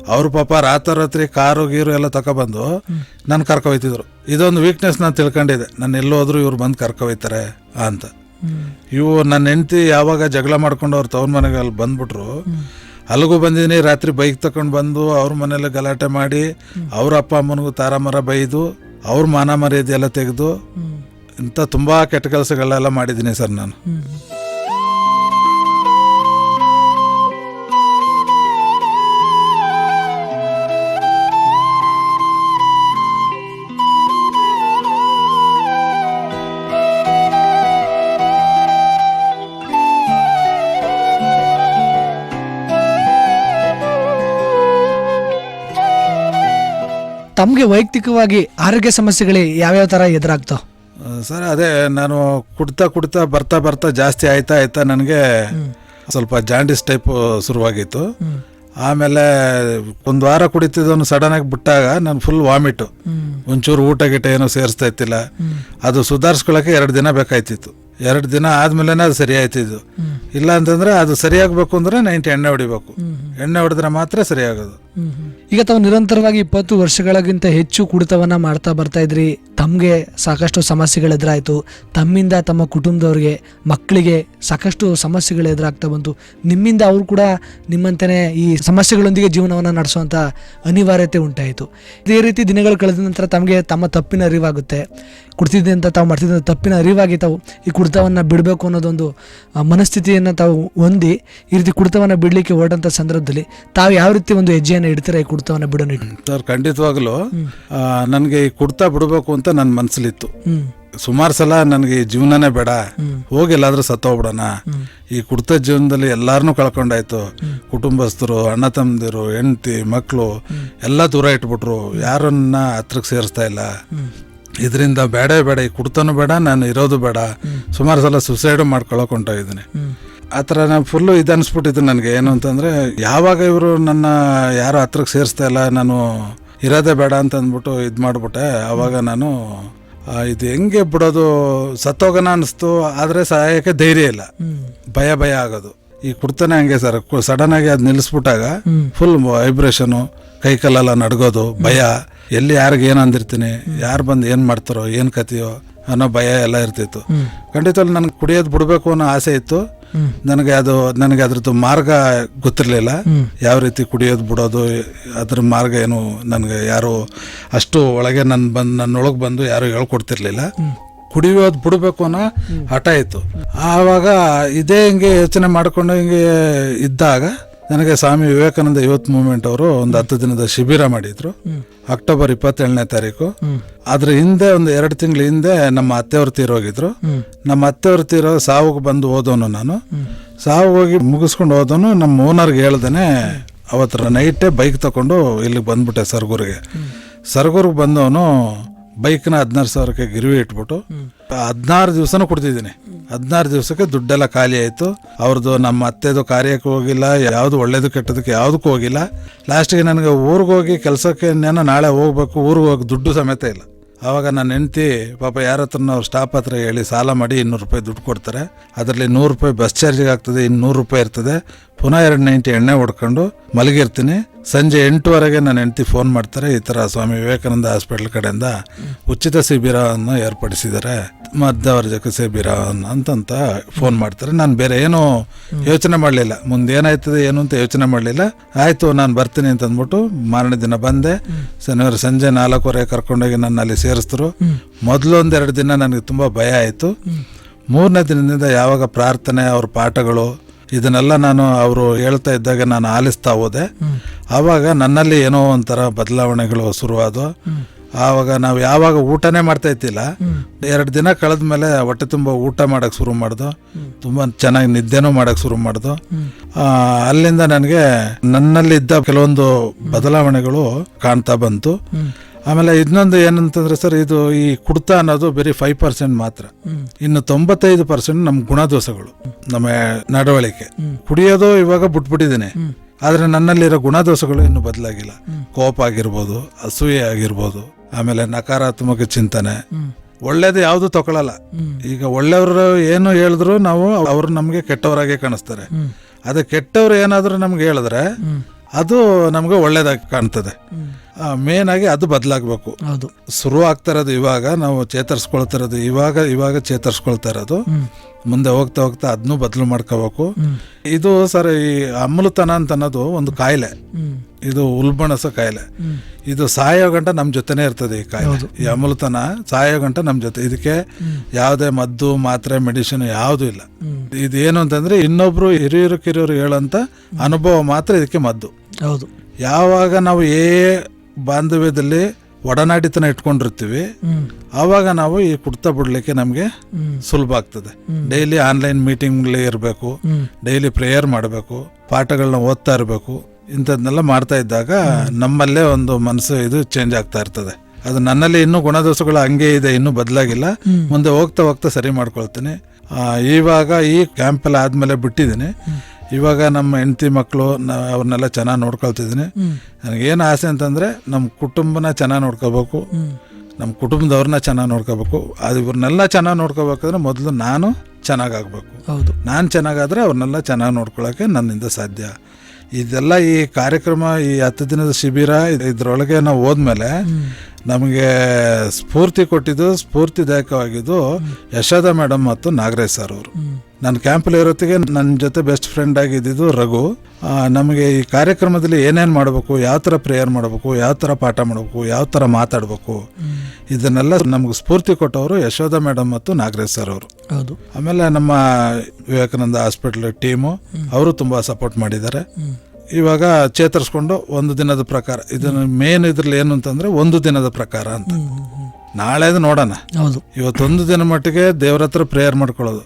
ಅವ್ರ ಪಾಪ ರಾತ್ರಿ ಕಾರು ಗೀರು ಎಲ್ಲ ತಗೊಬಂದು ನಾನು ಕರ್ಕೊಯ್ತಿದ್ರು. ಇದೊಂದು ವೀಕ್ನೆಸ್ ನಾನು ತಿಳ್ಕೊಂಡಿದ್ದೆ. ನಾನು ಎಲ್ಲೋದ್ರು ಇವ್ರು ಬಂದು ಕರ್ಕೊಯ್ತಾರೆ ಅಂತ. ಇವು ನನ್ನ ಹೆಂಡತಿ ಯಾವಾಗ ಜಗಳ ಮಾಡ್ಕೊಂಡು ಅವ್ರು ತವ್ರ ಮನೆಗೆ ಅಲ್ಲಿ ಬಂದ್ಬಿಟ್ರು ಅಲ್ಲಿಗೂ ಬಂದಿದ್ದೀನಿ. ರಾತ್ರಿ ಬೈಕ್ ತಕೊಂಡು ಬಂದು ಅವ್ರ ಮನೇಲಿ ಗಲಾಟೆ ಮಾಡಿ ಅವ್ರ ಅಪ್ಪ ಅಮ್ಮನಿಗೂ ತಾರಾಮರ ಬೈದು ಅವ್ರ ಮಾನ ಮರ್ಯಾದೆ ಎಲ್ಲ ತೆಗೆದು ಇಂಥ ತುಂಬ ಕೆಟ್ಟ ಕೆಲಸಗಳೆಲ್ಲ ಮಾಡಿದ್ದೀನಿ ಸರ್ ನಾನು. ತಮಗೆ ವೈಯಕ್ತಿಕವಾಗಿ ಆರೋಗ್ಯ ಸಮಸ್ಯೆಗಳು ಯಾವ್ಯಾವ ಥರ ಎದುರಾಗ್ತಾವೆ ಸರ್ ಅದೇ ನಾನು ಕುಡ್ತಾ ಕುಡ್ತಾ ಬರ್ತಾ ಬರ್ತಾ ಜಾಸ್ತಿ ಆಯ್ತಾ ಆಯ್ತಾ ನನಗೆ ಸ್ವಲ್ಪ ಜಾಂಡಿಸ್ ಟೈಪ್ ಶುರುವಾಗಿತ್ತು. ಆಮೇಲೆ ಒಂದು ವಾರ ಕುಡಿತಿದ್ದವನು ಸಡನ್ ಆಗಿ ಬಿಟ್ಟಾಗ ನಾನು ಫುಲ್ ವಾಮಿಟು ಒಂಚೂರು ಊಟ ಗೀಟ ಏನೋ ಸೇರಿಸ್ತಾ ಇತ್ತಿಲ್ಲ ಅದು ಸುಧಾರಿಸ್ಕೊಳಕ್ಕೆ ಎರಡು ದಿನ ಬೇಕಾಯ್ತಿತ್ತು. ಎರಡು ದಿನ ಆದ್ಮೇಲೆ ಅದು ಸರಿ ಆಯ್ತಿದ್ದು ಇಲ್ಲ ಅಂತಂದ್ರೆ ಅದು ಸರಿಯಾಗಬೇಕು ಅಂದ್ರೆ ನೈಂಟಿ ಎಣ್ಣೆ ಹೊಡಿಬೇಕು. ಎಣ್ಣೆ ಹೊಡೆದ್ರೆ ಮಾತ್ರ ಸರಿಯಾಗೋದು ಈಗ ತಾವು ನಿರಂತರವಾಗಿ ಇಪ್ಪತ್ತು ವರ್ಷಗಳಿಗಿಂತ ಹೆಚ್ಚು ಕುಡಿತವನ್ನ ಮಾಡ್ತಾ ಬರ್ತಾ ಇದ್ರಿ. ತಮಗೆ ಸಾಕಷ್ಟು ಸಮಸ್ಯೆಗಳು ಎದುರಾಯ್ತು. ತಮ್ಮಿಂದ ತಮ್ಮ ಕುಟುಂಬದವ್ರಿಗೆ, ಮಕ್ಕಳಿಗೆ ಸಾಕಷ್ಟು ಸಮಸ್ಯೆಗಳು ಎದುರಾಗ್ತಾ ಬಂತು. ನಿಮ್ಮಿಂದ ಅವರು ಕೂಡ ನಿಮ್ಮಂತೆಯೇ ಈ ಸಮಸ್ಯೆಗಳೊಂದಿಗೆ ಜೀವನವನ್ನು ನಡೆಸುವಂಥ ಅನಿವಾರ್ಯತೆ ಉಂಟಾಯಿತು. ಇದೇ ರೀತಿ ದಿನಗಳು ಕಳೆದ ನಂತರ ತಮಗೆ ತಮ್ಮ ತಪ್ಪಿನ ಅರಿವಾಗುತ್ತೆ. ಕುಡ್ತಿದ್ದೆ ಅಂತ ತಾವು ಮಾಡ್ತಿದ್ದ ತಪ್ಪಿನ ಅರಿವಾಗಿ ತಾವು ಈ ಕುಡಿತವನ್ನು ಬಿಡಬೇಕು ಅನ್ನೋದೊಂದು ಮನಸ್ಥಿತಿಯನ್ನು ತಾವು ಹೊಂದಿ ಈ ರೀತಿ ಕುಡಿತವನ್ನು ಬಿಡಲಿಕ್ಕೆ ಹೊರಟಂಥ ಸಂದರ್ಭದಲ್ಲಿ ತಾವು ಯಾವ ರೀತಿ ಒಂದು ಹೆಜ್ಜೆಯನ್ನು ಇಡ್ತೀರಾ ಈ ಕುಡಿತವನ್ನು ಬಿಡೋ ನಿಟ್ಟಿನಲ್ಲಿ? ಸರ್ ಖಂಡಿತವಾಗ್ಲೂ ನನಗೆ ಈ ಕುಡ್ತಾ ಬಿಡಬೇಕು ಅಂತ ನನ್ನ ಮನಸ್ಸಲ್ಲಿತ್ತು ಸುಮಾರು ಸಲ ನನಗೆ ಈ ಜೀವನನೇ ಬೇಡ. ಹೋಗಿ ಎಲ್ಲಾದ್ರೂ ಸತ್ತೋಗ್ಬಿಡೋಣ. ಈ ಕುಡ್ತ ಜೀವನದಲ್ಲಿ ಎಲ್ಲಾರನ್ನೂ ಕಳ್ಕೊಂಡಾಯ್ತು. ಕುಟುಂಬಸ್ಥರು ಅಣ್ಣ ತಮ್ಮದಿರು ಹೆಂಡತಿ ಮಕ್ಕಳು ಎಲ್ಲ ದೂರ ಇಟ್ಬಿಟ್ರು. ಯಾರನ್ನ ಹತ್ರಕ್ಕೆ ಸೇರಿಸ್ತಾ ಇಲ್ಲ. ಇದರಿಂದ ಬೇಡ ಬೇಡ ಈ ಕುಡ್ತಾನು ಬೇಡ ನಾನು ಇರೋದು ಬೇಡ. ಸುಮಾರು ಸಲ ಸುಸೈಡ್ ಮಾಡ್ಕೊಳಕ್ ಹೊಂಟೋಗಿದ್ದೀನಿ ಆ ಥರ ನಾನು ಫುಲ್ಲು ಇದು ನನಗೆ. ಏನು ಅಂತಂದರೆ ಯಾವಾಗ ಇವರು ನನ್ನ ಯಾರು ಹತ್ರಕ್ಕೆ ಸೇರಿಸ್ತಾ ಇಲ್ಲ ನಾನು ಇರೋದೇ ಬೇಡ ಅಂತ ಅಂದ್ಬಿಟ್ಟು ಇದು ಮಾಡಿಬಿಟ್ಟೆ. ಆವಾಗ ನಾನು ಇದು ಹೆಂಗೆ ಬಿಡೋದು ಸತ್ತೋಗೋಣ ಅನಿಸ್ತು ಆದರೆ ಸಹಾಯಕ್ಕೆ ಧೈರ್ಯ ಇಲ್ಲ. ಭಯ ಭಯ ಆಗೋದು. ಈ ಕುಡ್ತಾನೆ ಹಂಗೆ ಸರ್ ಸಡನ್ ಆಗಿ ಅದು ನಿಲ್ಲಿಸ್ಬಿಟ್ಟಾಗ ಫುಲ್ ವೈಬ್ರೇಷನು ಕೈ ಕಾಲೆಲ್ಲ ನಡ್ಗೋದು ಭಯ. ಎಲ್ಲಿ ಯಾರಿಗೆ ಏನು ಅಂದಿರ್ತೀನಿ ಯಾರು ಬಂದು ಏನು ಮಾಡ್ತಾರೋ ಏನು ಕತೆಯೋ ಅನ್ನೋ ಭಯ ಎಲ್ಲ ಇರ್ತಿತ್ತು. ಖಂಡಿತವಾಗಿ ನನಗೆ ಕುಡಿಯೋದು ಬಿಡಬೇಕು ಅನ್ನೋ ಆಸೆ ಇತ್ತು. ನನಗೆ ಅದು ನನಗೆ ಅದ್ರದ್ದು ಮಾರ್ಗ ಗೊತ್ತಿರಲಿಲ್ಲ. ಯಾವ ರೀತಿ ಕುಡಿಯೋದು ಬಿಡೋದು ಅದ್ರ ಮಾರ್ಗ ಏನು ನನಗೆ ಯಾರು ಅಷ್ಟು ಒಳಗೆ ನನ್ನ ಬಂದು ನನ್ನೊಳಗೆ ಬಂದು ಯಾರು ಹೇಳ್ಕೊಡ್ತಿರ್ಲಿಲ್ಲ. ಕುಡಿಯೋದು ಬಿಡಬೇಕು ಅನ್ನೋ ಹಠ ಇತ್ತು. ಆವಾಗ ಇದೇ ಹಿಂಗೆ ಯೋಚನೆ ಮಾಡ್ಕೊಂಡು ಹಿಂಗೆ ಇದ್ದಾಗ ನನಗೆ ಸ್ವಾಮಿ ವಿವೇಕಾನಂದ ಯೂತ್ ಮೂವ್ಮೆಂಟ್ ಅವರು ಒಂದು ಹತ್ತು ದಿನದ ಶಿಬಿರ ಮಾಡಿದ್ರು. ಅಕ್ಟೋಬರ್ ಇಪ್ಪತ್ತೇಳನೇ ತಾರೀಕು. ಅದ್ರ ಹಿಂದೆ ಒಂದು ಎರಡು ತಿಂಗಳ ಹಿಂದೆ ನಮ್ಮ ಅತ್ತೆಯವರು ತೀರೋಗಿದ್ರು ನಮ್ಮ ಅತ್ತೆಯವ್ರ ತೀರೋ ಸಾವುಗೆ ಬಂದು ಹೋದವನು ನಾನು. ಸಾವು ಹೋಗಿ ಮುಗಿಸ್ಕೊಂಡು ಹೋದನು ನಮ್ಮ ಓನರ್ಗೆ ಹೇಳ್ದೇನೆ, ಅವತ್ತರ ನೈಟೇ ಬೈಕ್ ತಗೊಂಡು ಇಲ್ಲಿಗೆ ಬಂದ್ಬಿಟ್ಟೆ ಸರ್ಗೂರಿಗೆ. ಸರ್ಗೂರ್ಗೆ ಬಂದವನು ಬೈಕ್ನ ಹದಿನಾರು ಸಾವಿರಕ್ಕೆ ಗಿರಿವಿ ಇಟ್ಬಿಟ್ಟು ಹದಿನಾರು ದಿವಸನೂ ಕೊಡ್ತಿದ್ದೀನಿ ಹದಿನಾರು ದಿವಸಕ್ಕೆ ದುಡ್ಡೆಲ್ಲ ಖಾಲಿ ಆಯಿತು. ಅವ್ರದ್ದು ನಮ್ಮ ಅತ್ತೆದು ಕಾರ್ಯಕ್ಕೆ ಹೋಗಿಲ್ಲ, ಯಾವುದು ಒಳ್ಳೇದು ಕೆಟ್ಟದಕ್ಕೆ ಯಾವುದಕ್ಕೂ ಹೋಗಿಲ್ಲ. ಲಾಸ್ಟಿಗೆ ನನಗೆ ಊರಿಗೆ ಹೋಗಿ ಕೆಲಸಕ್ಕೆ ನಾಳೆ ಹೋಗ್ಬೇಕು, ಊರಿಗೆ ದುಡ್ಡು ಸಮೇತ ಇಲ್ಲ. ಆವಾಗ ನನ್ನ ಹೆಂಡತಿ, ಪಾಪ ಯಾರ ಹತ್ರನೂ ಅವ್ರು ಸ್ಟಾಪ್ ಹತ್ರ ಹೇಳಿ ಸಾಲ ಮಾಡಿ ಇನ್ನೂರು ರೂಪಾಯಿ ದುಡ್ಡು ಕೊಡ್ತಾರೆ. ಅದರಲ್ಲಿ ನೂರು ರೂಪಾಯಿ ಬಸ್ ಚಾರ್ಜಿಗೆ ಆಗ್ತದೆ, ಇನ್ನೂರು ರೂಪಾಯಿ ಇರ್ತದೆ. ಪುನಃ ಎರಡು ನೈಂಟಿ ಎಣ್ಣೆ ಹೊಡ್ಕೊಂಡು ಮಲಗಿರ್ತೀನಿ. ಸಂಜೆ ಎಂಟುವರೆಗೆ ನನ್ನ ಹೆಂಡ್ತಿ ಫೋನ್ ಮಾಡ್ತಾರೆ. ಈ ಥರ ಸ್ವಾಮಿ ವಿವೇಕಾನಂದ ಹಾಸ್ಪಿಟ್ಲ್ ಕಡೆಯಿಂದ ಉಚಿತ ಶಿಬಿರವನ್ನು ಏರ್ಪಡಿಸಿದ್ದಾರೆ. ಮಧ್ಯವರ್ಜಕ ಸೇಬಿರ ಅಂತಂತ ಫೋನ್ ಮಾಡ್ತಾರೆ. ನಾನು ಬೇರೆ ಏನೂ ಯೋಚನೆ ಮಾಡಲಿಲ್ಲ. ಮುಂದೆ ಏನಾಯ್ತದೆ, ಏನು ಅಂತ ಯೋಚನೆ ಮಾಡಲಿಲ್ಲ. ಆಯಿತು, ನಾನು ಬರ್ತೀನಿ ಅಂತ ಅಂದ್ಬಿಟ್ಟು ಮಾರನೇ ದಿನ ಬಂದೆ. ಶನಿವಾರ ಸಂಜೆ ನಾಲ್ಕೂವರೆ ಕರ್ಕೊಂಡೋಗಿ ನನ್ನ ಅಲ್ಲಿ ಸೇರಿಸಿದ್ರು. ಮೊದಲು ಒಂದೆರಡು ದಿನ ನನಗೆ ತುಂಬ ಭಯ ಆಯಿತು. ಮೂರನೇ ದಿನದಿಂದ ಯಾವಾಗ ಪ್ರಾರ್ಥನೆ, ಅವ್ರ ಪಾಠಗಳು, ಇದನ್ನೆಲ್ಲ ನಾನು ಅವರು ಹೇಳ್ತಾ ಇದ್ದಾಗ ನಾನು ಆಲಿಸ್ತಾ ಹೋದೆ. ಆವಾಗ ನನ್ನಲ್ಲಿ ಏನೋ ಒಂಥರ ಬದಲಾವಣೆಗಳು ಶುರುವಾದವು. ಆವಾಗ ನಾವು ಯಾವಾಗ ಊಟನೇ ಮಾಡ್ತಾ ಇದ್ದಿಲ್ಲ. ಎರಡು ದಿನ ಕಳೆದ ಮೇಲೆ ಹೊಟ್ಟೆ ತುಂಬ ಊಟ ಮಾಡೋಕ್ಕೆ ಶುರು ಮಾಡ್ದು. ತುಂಬ ಚೆನ್ನಾಗಿ ನಿದ್ದೆನೂ ಮಾಡಕ್ಕೆ ಶುರು ಮಾಡ್ದು. ಅಲ್ಲಿಂದ ನನಗೆ ನನ್ನಲ್ಲಿದ್ದ ಕೆಲವೊಂದು ಬದಲಾವಣೆಗಳು ಕಾಣ್ತಾ ಬಂತು. ಆಮೇಲೆ ಇನ್ನೊಂದು ಏನಂತಂದ್ರೆ ಸರ್, ಇದು ಈ ಕುಡ್ತಾ ಅನ್ನೋದು ಬರೀ ಫೈವ್ ಪರ್ಸೆಂಟ್ ಮಾತ್ರ. ಇನ್ನು ತೊಂಬತ್ತೈದು ಪರ್ಸೆಂಟ್ ನಮ್ಮ ಗುಣದೋಷಗಳು, ನಮ್ಮ ನಡವಳಿಕೆ. ಕುಡಿಯೋದು ಇವಾಗ ಬಿಟ್ಬಿಟ್ಟಿದ್ದೀನಿ. ಆದರೆ ನನ್ನಲ್ಲಿರೋ ಗುಣದೋಷಗಳು ಇನ್ನೂ ಬದಲಾಗಿಲ್ಲ. ಕೋಪ ಆಗಿರ್ಬೋದು, ಅಸೂಯೆ ಆಗಿರ್ಬೋದು ಆಮೇಲೆ ನಕಾರಾತ್ಮಕ ಚಿಂತನೆ. ಒಳ್ಳೇದು ಯಾವುದು ತಗೊಳಲ್ಲ. ಈಗ ಒಳ್ಳೆಯವರು ಏನು ಹೇಳಿದ್ರು ನಾವು ಅವರು ನಮಗೆ ಕೆಟ್ಟವರಾಗೆ ಕಾಣಿಸ್ತಾರೆ. ಅದೇ ಕೆಟ್ಟವ್ರು ಏನಾದರೂ ನಮ್ಗೆ ಹೇಳಿದ್ರೆ ಅದು ನಮಗೆ ಒಳ್ಳೇದಾಗಿ ಕಾಣ್ತದೆ. ಮೇನ್ ಆಗಿ ಅದು ಬದಲಾಗಬೇಕು. ಹೌದು. ಶುರು ಆಗ್ತಾ ಇರೋದು ಇವಾಗ ನಾವು ಚೇತರಿಸ್ಕೊಳ್ತಾ ಇರೋದು ಇವಾಗ ಇವಾಗ ಚೇತರಿಸ್ಕೊಳ್ತಾ ಇರೋದು. ಮುಂದೆ ಹೋಗ್ತಾ ಹೋಗ್ತಾ ಅದನ್ನು ಬದಲು ಮಾಡ್ಕೋಬೇಕು. ಇದು ಸರ್ ಈ ಅಮಲತನ ಅಂತ ಅನ್ನೋದು ಒಂದು ಕಾಯಿಲೆ. ಇದು ಉಲ್ಬಣಸ ಕಾಯಿಲೆ. ಇದು ಸಾಯೋ ಗಂಟ ನಮ್ಮ ಜೊತೆನೇ ಇರ್ತದೆ ಈ ಕಾಯಿಲೆ. ಈ ಅಮಲತನ ಸಾಯೋ ಗಂಟ ನಮ್ಮ ಜೊತೆ. ಇದಕ್ಕೆ ಯಾವುದೇ ಮದ್ದು ಮಾತ್ರೆ ಮೆಡಿಸಿನ್ ಯಾವುದು ಇಲ್ಲ. ಇದೇನು ಅಂತಂದ್ರೆ ಇನ್ನೊಬ್ರು ಹಿರಿಯರು ಕಿರಿಯರು ಹೇಳೋಂಥ ಅನುಭವ ಮಾತ್ರ ಇದಕ್ಕೆ ಮದ್ದು. ಹೌದು. ಯಾವಾಗ ನಾವು ಏ ಬಾಂಧವ್ಯದಲ್ಲಿ ಒಡನಾಡಿತನ ಇಟ್ಕೊಂಡಿರ್ತೀವಿ. ಆವಾಗ ನಾವು ಈ ಕುಡ್ತಾ ಬಿಡ್ಲಿಕ್ಕೆ ನಮಗೆ ಸುಲಭ ಆಗ್ತದೆ. ಡೈಲಿ ಆನ್ಲೈನ್ ಮೀಟಿಂಗ್ ಇರಬೇಕು. ಡೈಲಿ ಪ್ರೇಯರ್ ಮಾಡಬೇಕು. ಪಾಠಗಳನ್ನ ಓದ್ತಾ ಇರಬೇಕು. ಇಂಥದ್ನೆಲ್ಲ ಮಾಡ್ತಾ ಇದ್ದಾಗ ನಮ್ಮಲ್ಲೇ ಒಂದು ಮನಸ್ಸು ಇದು ಚೇಂಜ್ ಆಗ್ತಾ ಇರ್ತದೆ. ಅದು ನನ್ನಲ್ಲಿ ಇನ್ನೂ ಗುಣದೋಷಗಳು ಹಂಗೆ ಇದೆ ಇನ್ನೂ ಬದಲಾಗಿಲ್ಲ. ಮುಂದೆ ಹೋಗ್ತಾ ಹೋಗ್ತಾ ಸರಿ ಮಾಡ್ಕೊಳ್ತೀನಿ. ಇವಾಗ ಈ ಕ್ಯಾಂಪಲ್ಲಿ ಆದಮೇಲೆ ಬಿಟ್ಟಿದ್ದೀನಿ. ಇವಾಗ ನಮ್ಮ ಹೆಂಡತಿ ಮಕ್ಕಳು ಅವ್ರನ್ನೆಲ್ಲ ಚೆನ್ನಾಗಿ ನೋಡ್ಕೊಳ್ತಿದ್ದೀನಿ. ನನಗೇನು ಆಸೆ ಅಂತಂದರೆ ನಮ್ಮ ಕುಟುಂಬನ ಚೆನ್ನಾಗಿ ನೋಡ್ಕೋಬೇಕು. ನಮ್ಮ ಕುಟುಂಬದವ್ರನ್ನ ಚೆನ್ನಾಗಿ ನೋಡ್ಕೋಬೇಕು. ಅದು ಇವ್ರನ್ನೆಲ್ಲ ಚೆನ್ನಾಗಿ ನೋಡ್ಕೋಬೇಕಂದ್ರೆ ಮೊದಲು ನಾನು ಚೆನ್ನಾಗಾಗಬೇಕು. ಹೌದು. ನಾನು ಚೆನ್ನಾಗಾದರೆ ಅವ್ರನ್ನೆಲ್ಲ ಚೆನ್ನಾಗಿ ನೋಡ್ಕೊಳ್ಳೋಕೆ ನನ್ನಿಂದ ಸಾಧ್ಯ. ಇದೆಲ್ಲ ಈ ಕಾರ್ಯಕ್ರಮ ಈ ಹತ್ತು ದಿನದ ಶಿಬಿರ ಇದ್- ಇದ್ರೊಳಗೆ ನಾವು ಹೋದ್ಮೇಲೆ ನಮಗೆ ಸ್ಫೂರ್ತಿ ಕೊಟ್ಟಿದ್ದು ಸ್ಫೂರ್ತಿದಾಯಕವಾಗಿದ್ದು ಯಶೋದ ಮೇಡಮ್ ಮತ್ತು ನಾಗರಾಜ್ ಸರ್ ಅವರು. ನನ್ನ ಕ್ಯಾಂಪಲ್ಲಿ ಇರೋತ್ತಿಗೆ ನನ್ನ ಜೊತೆ ಬೆಸ್ಟ್ ಫ್ರೆಂಡ್ ಆಗಿದ್ದು ರಘು. ನಮಗೆ ಈ ಕಾರ್ಯಕ್ರಮದಲ್ಲಿ ಏನೇನು ಮಾಡಬೇಕು ಯಾವ ಥರ ಪ್ರೇಯರ್ ಮಾಡಬೇಕು ಯಾವ ಥರ ಪಾಠ ಮಾಡಬೇಕು ಯಾವ ಥರ ಮಾತಾಡಬೇಕು ಇದನ್ನೆಲ್ಲ ನಮ್ಗೆ ಸ್ಫೂರ್ತಿ ಕೊಟ್ಟವರು ಯಶೋಧ ಮೇಡಮ್ ಮತ್ತು ನಾಗರಾಜ್ ಸರ್ ಅವರು. ಹೌದು. ಆಮೇಲೆ ನಮ್ಮ ವಿವೇಕಾನಂದ ಹಾಸ್ಪಿಟಲ್ ಟೀಮು ಅವರು ತುಂಬ ಸಪೋರ್ಟ್ ಮಾಡಿದ್ದಾರೆ. ಇವಾಗ ಚೇತರಿಸ್ಕೊಂಡು ಒಂದು ದಿನದ ಪ್ರಕಾರ ಇದನ್ನು ಮೇನ್ ಇದ್ರಲ್ಲಿ ಏನು ಅಂತಂದ್ರೆ ಒಂದು ದಿನದ ಪ್ರಕಾರ ಅಂತ. ನಾಳೆದು ನೋಡೋಣ. ಹೌದು. ಇವತ್ತೊಂದು ದಿನ ಮಟ್ಟಿಗೆ ದೇವ್ರ ಹತ್ರ ಪ್ರೇಯರ್ ಮಾಡ್ಕೊಳ್ಳೋದು.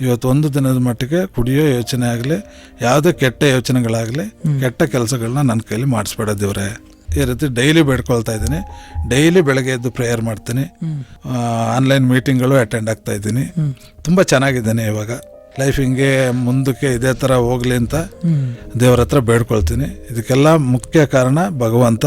ಇವತ್ತೊಂದು ದಿನದ ಮಟ್ಟಿಗೆ ಕುಡಿಯೋ ಯೋಚನೆ ಆಗಲಿ ಯಾವುದೇ ಕೆಟ್ಟ ಯೋಚನೆಗಳಾಗಲಿ ಕೆಟ್ಟ ಕೆಲಸಗಳನ್ನ ನನ್ನ ಕೈಲಿ ಮಾಡಿಸ್ಬೇಡ ದೇವ್ರೆ. ಈ ರೀತಿ ಡೈಲಿ ಬೇಡ್ಕೊಳ್ತಾ ಇದ್ದೀನಿ. ಡೈಲಿ ಬೆಳಗ್ಗೆ ಎದ್ದು ಪ್ರೇಯರ್ ಮಾಡ್ತೀನಿ. ಆನ್ಲೈನ್ ಮೀಟಿಂಗ್ಗಳು ಅಟೆಂಡ್ ಆಗ್ತಾ ಇದ್ದೀನಿ. ತುಂಬ ಚೆನ್ನಾಗಿದ್ದೇನೆ ಇವಾಗ. ಲೈಫ್ ಹಿಂಗೆ ಮುಂದಕ್ಕೆ ಇದೇ ಥರ ಹೋಗ್ಲಿ ಅಂತ ದೇವ್ರ ಹತ್ರ ಬೇಡ್ಕೊಳ್ತೀನಿ. ಇದಕ್ಕೆಲ್ಲ ಮುಖ್ಯ ಕಾರಣ ಭಗವಂತ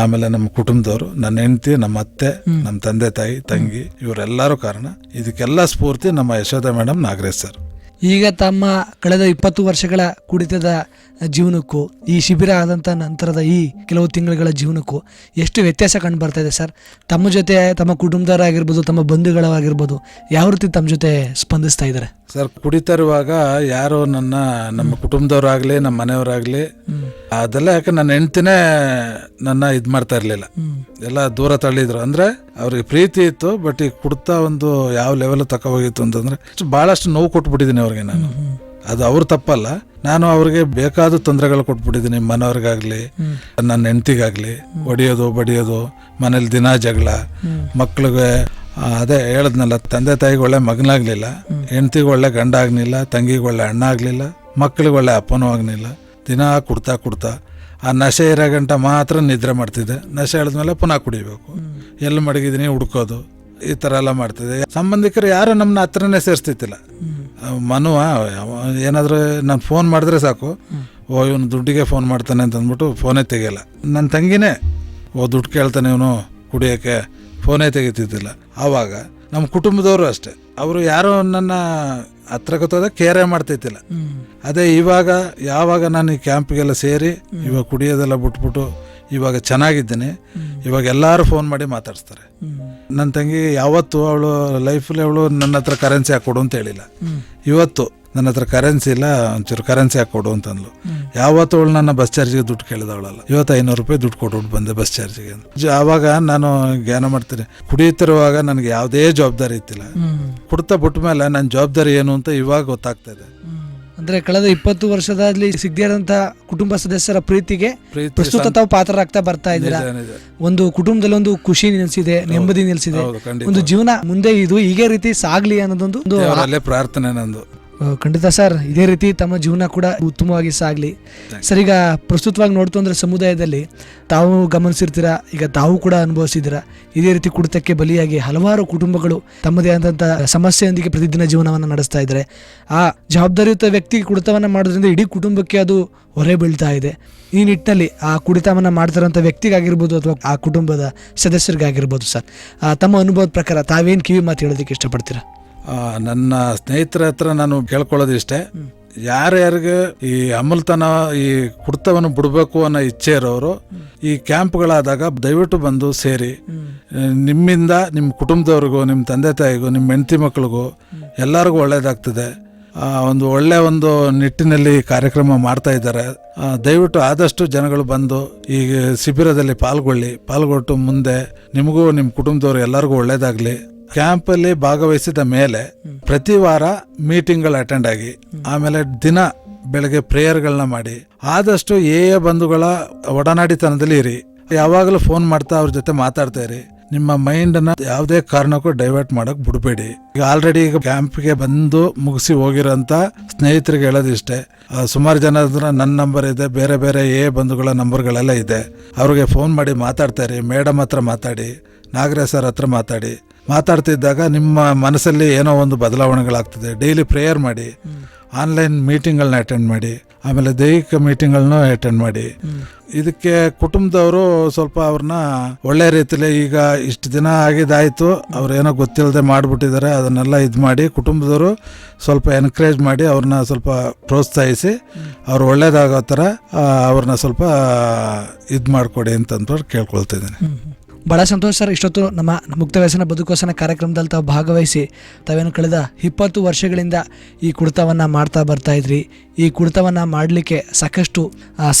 ಆಮೇಲೆ ನಮ್ಮ ಕುಟುಂಬದವರು ನನ್ನ ಹೆಂಡತಿ ನಮ್ಮ ಅತ್ತೆ ನಮ್ಮ ತಂದೆ ತಾಯಿ ತಂಗಿ ಇವರೆಲ್ಲರೂ ಕಾರಣ. ಇದಕ್ಕೆಲ್ಲ ಸ್ಫೂರ್ತಿ ನಮ್ಮ ಯಶೋಧ ಮೇಡಮ್ ನಾಗರೇಶ್ ಸರ್. ಈಗ ತಮ್ಮ ಕಳೆದ ಇಪ್ಪತ್ತು ವರ್ಷಗಳ ಕುಡಿತದ ಜೀವನಕ್ಕೂ ಈ ಶಿಬಿರ ಆದಂಥ ನಂತರದ ಈ ಕೆಲವು ತಿಂಗಳುಗಳ ಜೀವನಕ್ಕೂ ಎಷ್ಟು ವ್ಯತ್ಯಾಸ ಕಂಡು ಬರ್ತಾ ಇದೆ ಸರ್? ತಮ್ಮ ಜೊತೆ ತಮ್ಮ ಕುಟುಂಬದವರಾಗಿರ್ಬೋದು ತಮ್ಮ ಬಂಧುಗಳಾಗಿರ್ಬೋದು ಯಾವ ರೀತಿ ತಮ್ಮ ಜೊತೆ ಸ್ಪಂದಿಸ್ತಾ ಇದ್ದಾರೆ? ಸರ್ ಕುಡಿತಾ ಇರುವಾಗ ಯಾರು ನನ್ನ ನಮ್ಮ ಕುಟುಂಬದವರಾಗಲಿ ನಮ್ಮ ಮನೆಯವರಾಗಲಿ ಅದೆಲ್ಲ ಯಾಕೆ ನನ್ನ ಹೆಂಡ್ತಿನೇ ನನ್ನ ಇದು ಮಾಡ್ತಾ ಇರಲಿಲ್ಲ ಎಲ್ಲ ದೂರ ತಳ್ಳಿದ್ರು. ಅಂದ್ರೆ ಅವ್ರಿಗೆ ಪ್ರೀತಿ ಇತ್ತು ಬಟ್ ಈಗ ಕುಡ್ತಾ ಒಂದು ಯಾವ ಲೆವೆಲ್ ತಕ ಹೋಗಿತ್ತು ಅಂತಂದ್ರೆ ಬಹಳಷ್ಟು ನೋವು ಕೊಟ್ಬಿಟ್ಟಿದ್ದೀನಿ ಅವ್ರಿಗೆ ನಾನು. ಅದು ಅವ್ರ ತಪ್ಪಲ್ಲ. ನಾನು ಅವ್ರಿಗೆ ಬೇಕಾದ ತೊಂದರೆಗಳು ಕೊಟ್ಬಿಟ್ಟಿದ್ದೀನಿ ಮನೆಯವ್ರಿಗಾಗ್ಲಿ ನನ್ನ ಹೆಂಡ್ತಿಗಾಗ್ಲಿ ಹೊಡಿಯೋದು ಬಡಿಯೋದು ಮನೇಲಿ ದಿನ ಜಗಳ ಮಕ್ಳಿಗೆ ಅದೇ ಹೇಳದ್ನಲ್ಲ ತಂದೆ ತಾಯಿಗೆ ಒಳ್ಳೆ ಮಗನಾಗ್ಲಿಲ್ಲ ಹೆಂಡತಿಗೆ ಒಳ್ಳೆ ಗಂಡ ಆಗ್ಲಿಲ್ಲ ತಂಗಿಗೆ ಒಳ್ಳೆ ಅಣ್ಣ ಆಗ್ಲಿಲ್ಲ ಮಕ್ಳಿಗೆ ಒಳ್ಳೆ ಅಪ್ಪನೂ ಆಗ್ಲಿಲ್ಲ. ದಿನ ಕುಡ್ತಾ ಕುಡ್ತಾ ಆ ನಶೆ ಇರೋ ಗಂಟ ಮಾತ್ರ ನಿದ್ರೆ ಮಾಡ್ತಿದ್ದೆ ನಶೆ ಹೇಳಿದ್ಮೇಲೆ ಪುನಃ ಕುಡಿಬೇಕು. ಎಲ್ಲಿ ಮಡಗಿದ್ದೀನಿ ಹುಡ್ಕೋದು ಈ ಥರ ಎಲ್ಲ ಮಾಡ್ತಿದ್ದೆ ಸಂಬಂಧಿಕರು ಯಾರು ನಮ್ಮನ್ನ ಹತ್ರನೇ ಸೇರಿಸ್ತಿತ್ತಿಲ್ಲ ಮನುವ ಏನಾದರೂ ನಾನು ಫೋನ್ ಮಾಡಿದ್ರೆ ಸಾಕು. ಓ ಇವನು ದುಡ್ಡಿಗೆ ಫೋನ್ ಮಾಡ್ತಾನೆ ಅಂತ ಅಂದ್ಬಿಟ್ಟು ಫೋನೇ ತೆಗಿಯಲ್ಲ. ನನ್ನ ತಂಗಿನೇ ಓ ದುಡ್ಡು ಕೇಳ್ತಾನೆ ಇವನು ಕುಡಿಯೋಕ್ಕೆ ಫೋನೇ ತೆಗಿತಿದ್ದಿಲ್ಲ. ಆವಾಗ ನಮ್ಮ ಕುಟುಂಬದವರು ಅಷ್ಟೇ. ಅವರು ಯಾರೋ ನನ್ನ ಹತ್ರ ಗೊತ್ತಾದ ಕೇರೆ ಮಾಡ್ತೈತಿಲ್ಲ. ಅದೇ ಇವಾಗ ಯಾವಾಗ ನಾನು ಈ ಕ್ಯಾಂಪ್ಗೆಲ್ಲ ಸೇರಿ ಇವಾಗ ಕುಡಿಯೋದೆಲ್ಲ ಬಿಟ್ಬಿಟ್ಟು ಇವಾಗ ಚೆನ್ನಾಗಿದ್ದೀನಿ. ಇವಾಗ ಎಲ್ಲರೂ ಫೋನ್ ಮಾಡಿ ಮಾತಾಡಿಸ್ತಾರೆ. ನನ್ನ ತಂಗಿ ಯಾವತ್ತು ಅವಳು ಲೈಫಲ್ಲಿ ಅವಳು ನನ್ನ ಹತ್ರ ಕರೆನ್ಸಿ ಹಾಕ್ಕೊಡು ಅಂತ ಹೇಳಿಲ್ಲ. ಇವತ್ತು ನನ್ನ ಹತ್ರ ಕರೆನ್ಸಿ ಇಲ್ಲ ಒಂಚೂರು ಕರೆನ್ಸಿ ಹಾಕ್ಕೊಡು ಅಂತಂದ್ಲು ಯಾವತ್ತು ಅವಳು ನನ್ನ ಬಸ್ ಚಾರ್ಜಿಗೆ ದುಡ್ಡು ಕೇಳಿದವಳಲ್ಲ. ಇವತ್ತು ಐನೂರು ರೂಪಾಯಿ ದುಡ್ಡು ಕೊಟ್ಬಿಟ್ಟು ಬಂದೆ ಬಸ್ ಚಾರ್ಜಿಗೆ ಅಂತ. ಆವಾಗ ನಾನು ಜ್ಞಾನ ಮಾಡ್ತೀನಿ. ಕುಡಿಯುತ್ತಿರುವಾಗ ನನಗೆ ಯಾವುದೇ ಜವಾಬ್ದಾರಿ ಇತ್ತಿಲ್ಲ. ಕುಡ್ತಾ ಬಿಟ್ಟ ಮೇಲೆ ನನ್ನ ಜವಾಬ್ದಾರಿ ಏನು ಅಂತ ಇವಾಗ ಗೊತ್ತಾಗ್ತಾ ಇದೆ. ಅಂದ್ರೆ ಕಳೆದ ಇಪ್ಪತ್ತು ವರ್ಷದಲ್ಲಿ ಸಿಗದೇ ಇರೋಂತ ಕುಟುಂಬ ಸದಸ್ಯರ ಪ್ರೀತಿಗೆ ಪ್ರೀತಿ ಪ್ರಸ್ತುತ ತಾವು ಪಾತ್ರರಾಗ್ತಾ ಬರ್ತಾ ಇದ್ದೀರಾ? ನಿಜ, ನಿಜ. ಒಂದು ಕುಟುಂಬದಲ್ಲಿ ಒಂದು ಖುಷಿ ನೆಲೆಸಿದೆ ನೆಮ್ಮದಿ ನೆಲೆಸಿದೆ. ಹೌದು ಖಂಡಿತ. ಒಂದು ಜೀವನ ಮುಂದೆ ಇದು ಹೀಗೆ ರೀತಿ ಸಾಗ್ಲಿ ಅನ್ನೋದೊಂದು ಒಂದು ದೇವರಲ್ಲೇ ಪ್ರಾರ್ಥನೆ ನಂದು. ಖಂಡಿತ ಸರ್ ಇದೇ ರೀತಿ ತಮ್ಮ ಜೀವನ ಕೂಡ ಉತ್ತಮವಾಗಿ ಸಾಗಲಿ. ಸರ್ ಈಗ ಪ್ರಸ್ತುತವಾಗಿ ನೋಡ್ತು ಅಂದ್ರೆ ಸಮುದಾಯದಲ್ಲಿ ತಾವು ಗಮನಿಸಿರ್ತೀರಾ? ಈಗ ತಾವು ಕೂಡ ಅನುಭವಿಸಿದ್ದೀರಾ? ಇದೇ ರೀತಿ ಕುಡಿತಕ್ಕೆ ಬಲಿಯಾಗಿ ಹಲವಾರು ಕುಟುಂಬಗಳು ತಮ್ಮದೇ ಆದಂಥ ಸಮಸ್ಯೆಯೊಂದಿಗೆ ಪ್ರತಿದಿನ ಜೀವನವನ್ನು ನಡೆಸ್ತಾ ಇದ್ದಾರೆ. ಆ ಜವಾಬ್ದಾರಿಯುತ ವ್ಯಕ್ತಿ ಕುಡಿತವನ್ನು ಮಾಡೋದ್ರಿಂದ ಇಡೀ ಕುಟುಂಬಕ್ಕೆ ಅದು ಹೊರೆ ಬೀಳ್ತಾ ಇದೆ. ಈ ನಿಟ್ಟಿನಲ್ಲಿ ಆ ಕುಡಿತವನ್ನು ಮಾಡ್ತಿರೋಂಥ ವ್ಯಕ್ತಿಗಾಗಿರ್ಬೋದು ಅಥವಾ ಆ ಕುಟುಂಬದ ಸದಸ್ಯರಿಗಾಗಿರ್ಬೋದು ಸರ್. ಆ, ತಮ್ಮ ಅನುಭವದ ಪ್ರಕಾರ ತಾವೇನು ಕಿವಿ ಮಾತು ಹೇಳೋದಕ್ಕೆ ಇಷ್ಟಪಡ್ತೀರಾ? ನನ್ನ ಸ್ನೇಹಿತರ ಹತ್ರ ನಾನು ಕೇಳ್ಕೊಳ್ಳೋದು ಇಷ್ಟೇ ಯಾರ್ಯಾರಿಗೆ ಈ ಅಮಲ್ತನ ಈ ಕುಡ್ತವನ್ನು ಬಿಡಬೇಕು ಅನ್ನೋ ಇಚ್ಛೆ ಇರೋರು, ಈ ಕ್ಯಾಂಪ್ಗಳಾದಾಗ ದಯವಿಟ್ಟು ಬಂದು ಸೇರಿ. ನಿಮ್ಮಿಂದ ನಿಮ್ಮ ಕುಟುಂಬದವ್ರಿಗೂ ನಿಮ್ಮ ತಂದೆ ತಾಯಿಗೂ ನಿಮ್ಮ ಹೆಂಡತಿ ಮಕ್ಕಳಿಗೂ ಎಲ್ಲರಿಗೂ ಒಳ್ಳೇದಾಗ್ತದೆ. ಒಂದು ಒಳ್ಳೆ ಒಂದು ನಿಟ್ಟಿನಲ್ಲಿ ಕಾರ್ಯಕ್ರಮ ಮಾಡ್ತಾ ಇದ್ದಾರೆ. ದಯವಿಟ್ಟು ಆದಷ್ಟು ಜನಗಳು ಬಂದು ಈ ಶಿಬಿರದಲ್ಲಿ ಪಾಲ್ಗೊಳ್ಳಿ, ಪಾಲ್ಗೊಟ್ಟು ಮುಂದೆ ನಿಮಗೂ ನಿಮ್ಮ ಕುಟುಂಬದವ್ರು ಎಲ್ಲರಿಗೂ ಒಳ್ಳೇದಾಗ್ಲಿ. ಕ್ಯಾಂಪಲ್ಲಿ ಭಾಗವಹಿಸಿದ ಮೇಲೆ ಪ್ರತಿ ವಾರ ಮೀಟಿಂಗ್ಗಳು ಅಟೆಂಡ್ ಆಗಿ ಆಮೇಲೆ ದಿನ ಬೆಳಗ್ಗೆ ಪ್ರೇಯರ್ಗಳನ್ನ ಮಾಡಿ ಆದಷ್ಟು ಎ ಎ ಬಂಧುಗಳ ಒಡನಾಡಿತನದಲ್ಲಿ ಇರಿ. ಯಾವಾಗಲೂ ಫೋನ್ ಮಾಡ್ತಾ ಅವ್ರ ಜೊತೆ ಮಾತಾಡ್ತಾ ಇರಿ. ನಿಮ್ಮ ಮೈಂಡನ್ನ ಯಾವುದೇ ಕಾರಣಕ್ಕೂ ಡೈವರ್ಟ್ ಮಾಡಕ್ ಬಿಡಬೇಡಿ. ಈಗ ಆಲ್ರೆಡಿ ಈಗ ಕ್ಯಾಂಪ್ಗೆ ಬಂದು ಮುಗಿಸಿ ಹೋಗಿರೋಂಥ ಸ್ನೇಹಿತರಿಗೆ ಹೇಳೋದು ಇಷ್ಟೇ. ಆ, ಸುಮಾರು ಜನ ನನ್ನ ನಂಬರ್ ಇದೆ ಬೇರೆ ಬೇರೆ ಎ ಬಂಧುಗಳ ನಂಬರ್ಗಳೆಲ್ಲ ಇದೆ. ಅವ್ರಿಗೆ ಫೋನ್ ಮಾಡಿ ಮಾತಾಡ್ತಾ ಇರಿ. ಮೇಡಮ್ ಹತ್ರ ಮಾತಾಡಿ ನಾಗರಾಜ್ ಸರ್ ಹತ್ರ ಮಾತಾಡಿ. ಮಾತಾಡ್ತಿದ್ದಾಗ ನಿಮ್ಮ ಮನಸ್ಸಲ್ಲಿ ಏನೋ ಒಂದು ಬದಲಾವಣೆಗಳಾಗ್ತದೆ. ಡೈಲಿ ಪ್ರೇಯರ್ ಮಾಡಿ ಆನ್ಲೈನ್ ಮೀಟಿಂಗ್ಗಳನ್ನ ಅಟೆಂಡ್ ಮಾಡಿ ಆಮೇಲೆ ದೈಹಿಕ ಮೀಟಿಂಗ್ಗಳನ್ನೂ ಅಟೆಂಡ್ ಮಾಡಿ. ಇದಕ್ಕೆ ಕುಟುಂಬದವರು ಸ್ವಲ್ಪ ಅವ್ರನ್ನ ಒಳ್ಳೆ ರೀತಿಲಿ ಈಗ ಇಷ್ಟು ದಿನ ಆಗಿದ್ದಾಯ್ತು ಅವ್ರೇನೋ ಗೊತ್ತಿಲ್ಲದೆ ಮಾಡಿಬಿಟ್ಟಿದ್ದಾರೆ ಅದನ್ನೆಲ್ಲ ಇದು ಮಾಡಿ ಕುಟುಂಬದವರು ಸ್ವಲ್ಪ ಎನ್ಕರೇಜ್ ಮಾಡಿ ಅವ್ರನ್ನ ಸ್ವಲ್ಪ ಪ್ರೋತ್ಸಾಹಿಸಿ ಅವ್ರು ಒಳ್ಳೇದಾಗೋ ಥರ ಅವ್ರನ್ನ ಸ್ವಲ್ಪ ಇದು ಮಾಡಿಕೊಡಿ ಅಂತಂದ್ಬಿಟ್ಟು ಕೇಳ್ಕೊಳ್ತಿದ್ದೀನಿ ಬಹಳ ಸಂತೋಷ ಸರ್, ಇಷ್ಟೊತ್ತು ನಮ್ಮ ಮುಕ್ತ ವ್ಯಸನ ಬದುಕೋಸನ ಕಾರ್ಯಕ್ರಮದಲ್ಲಿ ತಾವು ಭಾಗವಹಿಸಿ ತಾವೇನು ಕಳೆದ ಇಪ್ಪತ್ತು ವರ್ಷಗಳಿಂದ ಈ ಕುಡಿತವನ್ನು ಮಾಡ್ತಾ ಬರ್ತಾ ಇದ್ರಿ. ಈ ಕುಡಿತವನ್ನು ಮಾಡಲಿಕ್ಕೆ ಸಾಕಷ್ಟು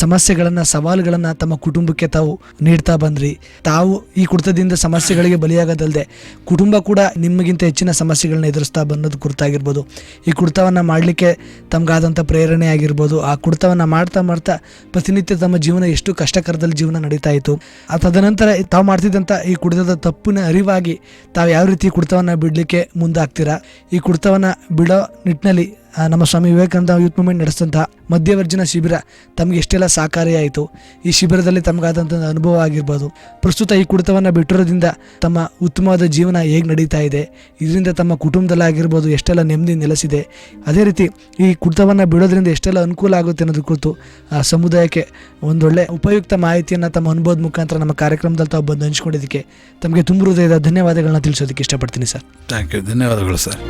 ಸಮಸ್ಯೆಗಳನ್ನು, ಸವಾಲುಗಳನ್ನು ತಮ್ಮ ಕುಟುಂಬಕ್ಕೆ ತಾವು ನೀಡ್ತಾ ಬಂದ್ರಿ. ತಾವು ಈ ಕುಡಿತದಿಂದ ಸಮಸ್ಯೆಗಳಿಗೆ ಬಲಿಯಾಗೋದಲ್ಲದೆ ಕುಟುಂಬ ಕೂಡ ನಿಮಗಿಂತ ಹೆಚ್ಚಿನ ಸಮಸ್ಯೆಗಳನ್ನ ಎದುರಿಸ್ತಾ ಬಂದದ್ದು ಕುರಿತಾಗಿರ್ಬೋದು ಈ ಕುಡಿತವನ್ನು ಮಾಡಲಿಕ್ಕೆ ತಮಗಾದಂಥ ಪ್ರೇರಣೆ ಆಗಿರ್ಬೋದು. ಆ ಕುಡಿತವನ್ನು ಮಾಡ್ತಾ ಮಾಡ್ತಾ ಪ್ರತಿನಿತ್ಯ ತಮ್ಮ ಜೀವನ ಎಷ್ಟು ಕಷ್ಟಕರದಲ್ಲಿ ಜೀವನ ನಡೀತಾ ಇತ್ತು. ಆ ತದನಂತರ ತಾವು ಮಾಡ್ತಿದ್ದಂಥ ಈ ಕುಡಿತದ ತಪ್ಪಿನ ಅರಿವಾಗಿ ತಾವು ಯಾವ ರೀತಿ ಕುಡಿತವನ್ನು ಬಿಡಲಿಕ್ಕೆ ಮುಂದಾಗ್ತೀರಾ? ಈ ಕುಡಿತವನ್ನು ಬಿಡೋ ನಿಟ್ಟಿನಲ್ಲಿ ನಮ್ಮ ಸ್ವಾಮಿ ವಿವೇಕಾನಂದ ಯೂತ್ ಮೂವ್ಮೆಂಟ್ ನಡೆಸಿದಂಥ ಮಧ್ಯವರ್ಜನ ಶಿಬಿರ ತಮಗೆ ಎಷ್ಟೆಲ್ಲ ಸಹಕಾರಿಯಾಯಿತು. ಈ ಶಿಬಿರದಲ್ಲಿ ತಮಗಾದಂಥ ಅನುಭವ ಆಗಿರ್ಬೋದು. ಪ್ರಸ್ತುತ ಈ ಕುಡಿತವನ್ನು ಬಿಟ್ಟಿರೋದ್ರಿಂದ ತಮ್ಮ ಉತ್ತಮವಾದ ಜೀವನ ಹೇಗೆ ನಡೀತಾ ಇದೆ, ಇದರಿಂದ ತಮ್ಮ ಕುಟುಂಬದಲ್ಲಿ ಆಗಿರ್ಬೋದು ಎಷ್ಟೆಲ್ಲ ನೆಮ್ಮದಿ ನೆಲೆಸಿದೆ, ಅದೇ ರೀತಿ ಈ ಕುಡಿತವನ್ನು ಬಿಡೋದ್ರಿಂದ ಎಷ್ಟೆಲ್ಲ ಅನುಕೂಲ ಆಗುತ್ತೆ ಅನ್ನೋದು ಕುರಿತು ಸಮುದಾಯಕ್ಕೆ ಒಂದೊಳ್ಳೆ ಉಪಯುಕ್ತ ಮಾಹಿತಿಯನ್ನು ತಮ್ಮ ಅನುಭವದ ಮುಖಾಂತರ ನಮ್ಮ ಕಾರ್ಯಕ್ರಮದಲ್ಲಿ ತಾವು ಬಂದು ಹಂಚ್ಕೊಂಡಿದ್ದಕ್ಕೆ ತಮಗೆ ತುಂಬ ಹೃದಯದ ಧನ್ಯವಾದಗಳನ್ನ ತಿಳಿಸೋದಕ್ಕೆ ಇಷ್ಟಪಡ್ತೀನಿ ಸರ್. ಥ್ಯಾಂಕ್ ಯು ಧನ್ಯವಾದಗಳು ಸರ್.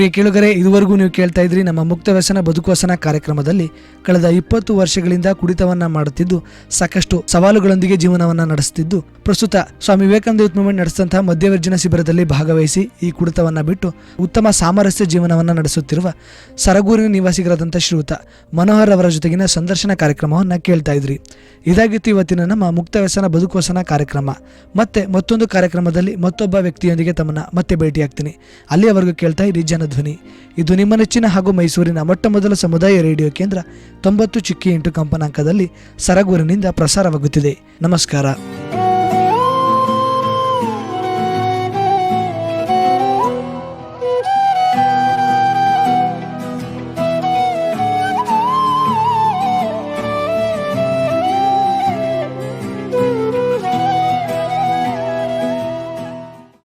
ಪ್ರಿಯ ಕೇಳುಗರೆ, ಇದುವರೆಗೂ ನೀವು ಕೇಳ್ತಾ ಇದ್ರಿ ನಮ್ಮ ಮುಕ್ತ ವ್ಯಸನ ಬದುಕುವಸನ ಕಾರ್ಯಕ್ರಮದಲ್ಲಿ ಕಳೆದ ಇಪ್ಪತ್ತು ವರ್ಷಗಳಿಂದ ಕುಡಿತವನ್ನ ಮಾಡುತ್ತಿದ್ದು, ಸಾಕಷ್ಟು ಸವಾಲುಗಳೊಂದಿಗೆ ಜೀವನವನ್ನ ನಡೆಸುತ್ತಿದ್ದು, ಪ್ರಸ್ತುತ ಸ್ವಾಮಿ ವಿವೇಕಾನಂದ ಯೂತ್ ಮೂವ್ಮೆಂಟ್ ನಡೆಸಿದಂತಹ ಮಧ್ಯವರ್ಜನ ಶಿಬಿರದಲ್ಲಿ ಭಾಗವಹಿಸಿ ಈ ಕುಡಿತವನ್ನ ಬಿಟ್ಟು ಉತ್ತಮ ಸಾಮರಸ್ಯ ಜೀವನವನ್ನ ನಡೆಸುತ್ತಿರುವ ಸರಗೂರಿನ ನಿವಾಸಿಗರಾದಂಥ ಶ್ರೀಯುತ ಮನೋಹರ್ ಅವರ ಜೊತೆಗಿನ ಸಂದರ್ಶನ ಕಾರ್ಯಕ್ರಮವನ್ನ ಕೇಳ್ತಾ ಇದ್ರಿ. ಇದಾಗಿತ್ತು ಇವತ್ತಿನ ನಮ್ಮ ಮುಕ್ತ ವ್ಯಸನ ಬದುಕುವಸನ ಕಾರ್ಯಕ್ರಮ. ಮತ್ತೆ ಮತ್ತೊಂದು ಕಾರ್ಯಕ್ರಮದಲ್ಲಿ ಮತ್ತೊಬ್ಬ ವ್ಯಕ್ತಿಯೊಂದಿಗೆ ತಮ್ಮನ್ನ ಮತ್ತೆ ಭೇಟಿಯಾಗ್ತೀನಿ. ಅಲ್ಲಿಯವರೆಗೂ ಕೇಳ್ತಾ ಇರಿ ಜನಧ್ವನಿ ಇದು ನಿಮ್ಮ ನೆಚ್ಚಿನ ಹಾಗೂ ಮೈಸೂರಿನ ಮೊಟ್ಟ ಮೊದಲ ಸಮುದಾಯ ರೇಡಿಯೋ ಕೇಂದ್ರ ತೊಂಬತ್ತು ಚಿಕ್ಕಿ ಎಂಟು ಕಂಪನಾಂಕದಲ್ಲಿ ಸರಗೂರಿನಿಂದ ಪ್ರಸಾರವಾಗುತ್ತಿದೆ. ನಮಸ್ಕಾರ.